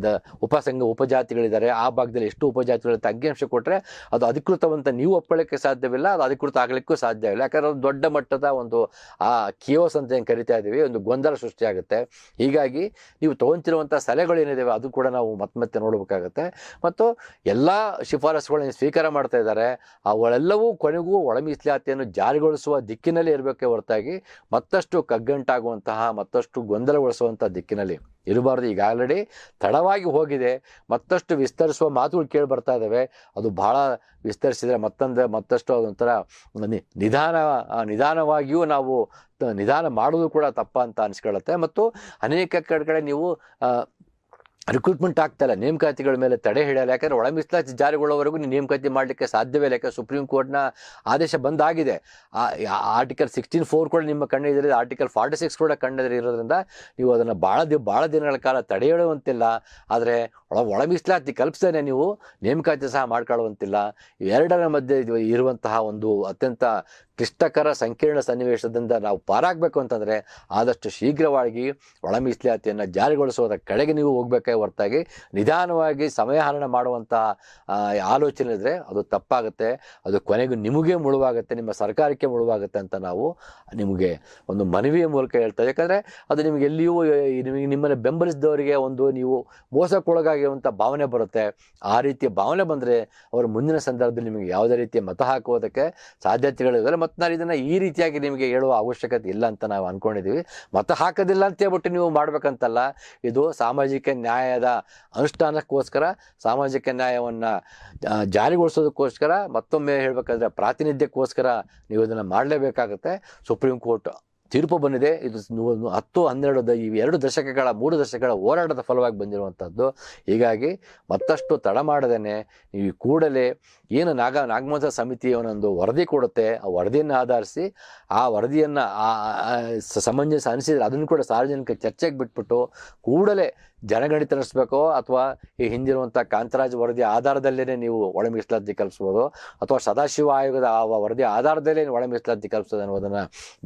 ದ ಉಪಸಂಘ ಉಪಜಾತಿಗಳಿದ್ದಾರೆ, ಆ ಭಾಗದಲ್ಲಿ ಎಷ್ಟು ಉಪಜಾತಿಗಳಿರುತ್ತೆ ಅಂಕಿಅಂಶ ಕೊಟ್ಟರೆ ಅದು ಅಧಿಕೃತವಂತ ನೀವು ಒಪ್ಪಳಕ್ಕೆ ಸಾಧ್ಯವಿಲ್ಲ, ಅದು ಅಧಿಕೃತ ಆಗಲಿಕ್ಕೂ ಸಾಧ್ಯವಿಲ್ಲ ಯಾಕಂದ್ರೆ ದೊಡ್ಡ ಮಟ್ಟದ ಒಂದು, ಆ, ಕಿಯೋಸ್ ಅಂತ ಏನು ಕರಿತಾ ಇದ್ದೀವಿ ಒಂದು ಗೊಂದಲ ಸೃಷ್ಟಿಯಾಗುತ್ತೆ. ಹೀಗಾಗಿ ನೀವು ತೊಗೊಂತಿರುವಂಥ ಸಲಹೆಗಳು ಏನಿದ್ದಾವೆ ಅದು ಕೂಡ ನಾವು ಮತ್ತೆ ಮತ್ತೆ ನೋಡಬೇಕಾಗತ್ತೆ. ಮತ್ತು ಎಲ್ಲ ಶಿಫಾರಸುಗಳನ್ನು ಸ್ವೀಕಾರ ಮಾಡ್ತಾ ಇದ್ದಾರೆ. ಅವುಗಳೆಲ್ಲವೂ ಕೊನೆಗೂ ಒಳ ಮೀಸಲಾತಿಯನ್ನು ಜಾರಿಗೊಳಿಸುವ ದಿಕ್ಕಿನಲ್ಲಿ ಇರಬೇಕೇ ಹೊರತಾಗಿ ಮತ್ತಷ್ಟು ಕಗ್ಗಂಟಾಗುವಂತಹ, ಮತ್ತಷ್ಟು ಗೊಂದಲಗೊಳಿಸುವಂಥ ದಿಕ್ಕಿನಲ್ಲಿ. ಇರಬಾರ್ದು. ಈಗ ಆಲ್ರೆಡಿ ತಡವಾಗಿ ಹೋಗಿದೆ. ಮತ್ತಷ್ಟು ವಿಸ್ತರಿಸುವ ಮಾತುಗಳು ಕೇಳಿ ಬರ್ತಾ ಇದ್ದಾವೆ ಅದು ಭಾಳ ವಿಸ್ತರಿಸಿದರೆ ಮತ್ತೊಂದು, ಮತ್ತಷ್ಟು ಅದೊಂಥರ ನಿಧಾನ ನಿಧಾನವಾಗಿಯೂ ನಾವು ನಿಧಾನ ಮಾಡೋದು ಕೂಡ ತಪ್ಪ ಅಂತ ಅನಿಸ್ಕೊಳ್ಳುತ್ತೆ. ಮತ್ತು ಅನೇಕ ಕಡೆ ಕಡೆ ನೀವು ರಿಕ್ರೂಟ್ಮೆಂಟ್ ಆಗ್ತಾ ಇಲ್ಲ. ನೇಮಕಾತಿಗಳ ಮೇಲೆ ತಡೆ ಹಿಡಿಯಲ್ಲ. ಯಾಕಂದ್ರೆ ಒಳ ಮೀಸಲಾತಿ ಜಾರಿಗೊಳ್ಳೋವರೆಗೂ ನೀವು ನೇಮಕಾತಿ ಮಾಡಲಿಕ್ಕೆ ಸಾಧ್ಯವೇ ಇಲ್ಲ. ಯಾಕೆ ಸುಪ್ರೀಂ ಕೋರ್ಟ್ನ ಆದೇಶ ಬಂದಾಗಿದೆ. ಆರ್ಟಿಕಲ್ ಸಿಕ್ಸ್ಟೀನ್ ಫೋರ್ ಕೂಡ ನಿಮ್ಮ ಕಣ್ಣಿದ್ರೆ ಆರ್ಟಿಕಲ್ ಫಾರ್ಟಿ ಸಿಕ್ಸ್ ಕೂಡ ಕಣ್ಣಿದ್ರೆ ಇರೋದ್ರಿಂದ ನೀವು ಅದನ್ನು ಭಾಳ ದಿ ಭಾಳ ದಿನಗಳ ಕಾಲ ತಡೆ ಹೇಳುವಂತಿಲ್ಲ ಆದರೆ ಒಳ ಒಳ ಮೀಸಲಾತಿ ಕಲ್ಪಿಸದೇ ನೀವು ನೇಮಕಾತಿ ಸಹ ಮಾಡ್ಕೊಳ್ಳುವಂತಿಲ್ಲ. ಎರಡರ ಮಧ್ಯೆ ಇರುವಂತಹ ಒಂದು ಅತ್ಯಂತ ಕ್ಲಿಷ್ಟಕರ ಸಂಕೀರ್ಣ ಸನ್ನಿವೇಶದಿಂದ ನಾವು ಪಾರಾಗಬೇಕು ಅಂತಂದರೆ ಆದಷ್ಟು ಶೀಘ್ರವಾಗಿ ಒಳ ಮೀಸಲಾತಿಯನ್ನು ಜಾರಿಗೊಳಿಸುವುದರ ಕಡೆಗೆ ನೀವು ಹೋಗಬೇಕೇ ಹೊರತಾಗಿ ನಿಧಾನವಾಗಿ ಸಮಯಹರಣ ಮಾಡುವಂಥ ಆ, ಆಲೋಚನೆ ಇದ್ದರೆ ಅದು ತಪ್ಪಾಗುತ್ತೆ. ಅದು ಕೊನೆಗೂ ನಿಮಗೆ ಮುಳುವಾಗುತ್ತೆ ನಿಮ್ಮ ಸರ್ಕಾರಕ್ಕೆ ಮುಳುವಾಗುತ್ತೆ ಅಂತ ನಾವು ನಿಮಗೆ ಒಂದು ಮನವಿಯ ಮೂಲಕ ಹೇಳ್ತೇವೆ. ಯಾಕಂದರೆ ಅದು ನಿಮಗೆ ಎಲ್ಲಿಯೂ ನಿಮಗೆ ನಿಮ್ಮನ್ನು ಬೆಂಬಲಿಸಿದವರಿಗೆ ಒಂದು ನೀವು ಮೋಸಕ್ಕೊಳಗಾಗಿರುವಂಥ ಭಾವನೆ ಬರುತ್ತೆ. ಆ ರೀತಿಯ ಭಾವನೆ ಬಂದರೆ ಅವರು ಮುಂದಿನ ಸಂದರ್ಭದಲ್ಲಿ ನಿಮಗೆ ಯಾವುದೇ ರೀತಿಯ ಮತ ಹಾಕುವುದಕ್ಕೆ ಸಾಧ್ಯತೆಗಳಿವೆ. ಮತ್ತು ನಾನು ಈ ರೀತಿಯಾಗಿ ನಿಮಗೆ ಹೇಳುವ ಅವಶ್ಯಕತೆ ಇಲ್ಲ ಅಂತ ನಾವು ಅಂದ್ಕೊಂಡಿದ್ದೀವಿ ಮತ ಹಾಕೋದಿಲ್ಲ ಅಂತ ಹೇಳ್ಬಿಟ್ಟು ನೀವು ಮಾಡಬೇಕಂತಲ್ಲ, ಇದು ಸಾಮಾಜಿಕ ನ್ಯಾಯದ ಅನುಷ್ಠಾನಕ್ಕೋಸ್ಕರ, ಸಾಮಾಜಿಕ ನ್ಯಾಯವನ್ನು ಜಾರಿಗೊಳಿಸೋದಕ್ಕೋಸ್ಕರ ಮತ್ತೊಮ್ಮೆ ಹೇಳಬೇಕಾದ್ರೆ ಪ್ರಾತಿನಿಧ್ಯಕ್ಕೋಸ್ಕರ ನೀವು ಇದನ್ನು ಮಾಡಲೇಬೇಕಾಗುತ್ತೆ. ಸುಪ್ರೀಂ ಕೋರ್ಟ್ ತೀರ್ಪು ಬಂದಿದೆ. ಇದು ಹತ್ತು ಹನ್ನೆರಡು ಈ ಎರಡು ದಶಕಗಳ, ಮೂರು ದಶಕಗಳ ಹೋರಾಟದ ಫಲವಾಗಿ ಬಂದಿರುವಂಥದ್ದು ಹೀಗಾಗಿ ಮತ್ತಷ್ಟು ತಡ ಮಾಡದೇನೆ. ನೀವು ಕೂಡಲೇ ಏನು ನಾಗ ನಾಗಮಂತ ಸಮಿತಿಯ ಒಂದು ವರದಿ ಕೊಡುತ್ತೆ. ಆ ವರದಿಯನ್ನು ಆಧರಿಸಿ ಆ ವರದಿಯನ್ನು ಸಮಂಜಸ ಅನಿಸಿದ್ರೆ ಅದನ್ನು ಕೂಡ ಸಾರ್ವಜನಿಕ ಚರ್ಚೆಗೆ ಬಿಟ್ಬಿಟ್ಟು ಕೂಡಲೇ ಜನಗಣಿತ ನಡೆಸಬೇಕು ಅಥವಾ ಈ ಹಿಂದಿರುವಂಥ ಕಾಂತರಾಜ್ ವರದಿ ಆಧಾರದಲ್ಲೇ ನೀವು ಒಳ ಮೀಸಲಾತಿ ಕಲ್ಪಿಸ್ಬೋದು ಅಥವಾ ಸದಾಶಿವ ಆಯೋಗದ ಆ ವರದಿ ಆಧಾರದಲ್ಲೇ ನೀವು ಒಳ ಮೀಸಲಾತಿ ಅನ್ನೋದನ್ನು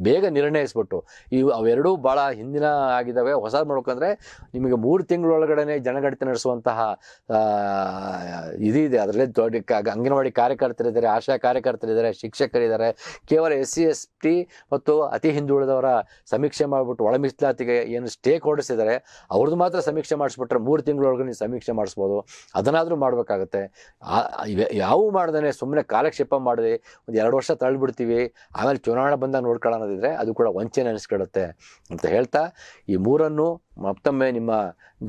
ಬೇಗ ನಿರ್ಣಯಿಸ್ಬಿಟ್ಟು ಇವು ಅವೆರಡೂ ಭಾಳ ಹಿಂದಿನ ಆಗಿದ್ದಾವೆ. ಹೊಸ ಮಾಡ್ಬೇಕಂದ್ರೆ ನಿಮಗೆ ಮೂರು ತಿಂಗಳೊಳಗಡೆ ಜನಗಣಿತ ನಡೆಸುವಂತಹ ಇದಿದೆ. ಅದರಲ್ಲಿ ದೊಡ್ಡ ಅಂಗನವಾಡಿ ಕಾರ್ಯಕರ್ತರಿದ್ದಾರೆ, ಆಶಾ ಕಾರ್ಯಕರ್ತರಿದ್ದಾರೆ, ಶಿಕ್ಷಕರಿದ್ದಾರೆ. ಕೇವಲ ಎಸ್ ಸಿ, ಎಸ್ ಟಿ ಮತ್ತು ಅತಿ ಹಿಂದುಳಿದವರ ಸಮೀಕ್ಷೆ ಮಾಡಿಬಿಟ್ಟು ಒಳ ಮೀಸಲಾತಿಗೆ ಏನು ಸ್ಟೇಕ್ ಹೋಲ್ಡರ್ಸ್ ಇದ್ದಾರೆ ಅವ್ರದ್ದು ಮಾತ್ರ ಸಮೀಕ್ಷೆ ಸಮೀಕ್ಷೆ ಮಾಡಿಸ್ಬಿಟ್ರೆ ಮೂರು ತಿಂಗಳೊಳಗೆ ನೀವು ಸಮೀಕ್ಷೆ ಮಾಡಿಸ್ಬೋದು. ಅದನ್ನಾದರೂ ಮಾಡಬೇಕಾಗತ್ತೆ. ಯಾವ ಮಾಡ್ದೇ ಸುಮ್ಮನೆ ಕಾಲಕ್ಷೇಪ ಮಾಡಿದೆ, ಒಂದು ಎರಡು ವರ್ಷ ತಳ್ಳಿಬಿಡ್ತೀವಿ, ಆಮೇಲೆ ಚುನಾವಣೆ ಬಂದಾಗ ನೋಡ್ಕೊಳ್ಳೋದಿದ್ರೆ ಅದು ಕೂಡ ವಂಚನೆ ಅನಿಸ್ಕೊಳ್ಳುತ್ತೆ ಅಂತ ಹೇಳ್ತಾ, ಈ ಮೂರನ್ನು ಮತ್ತೊಮ್ಮೆ ನಿಮ್ಮ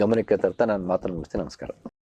ಗಮನಕ್ಕೆ ತರ್ತಾ ನಾನು ಮಾತನ್ನು ಮುಗಿಸ್ತೀನಿ. ನಮಸ್ಕಾರ.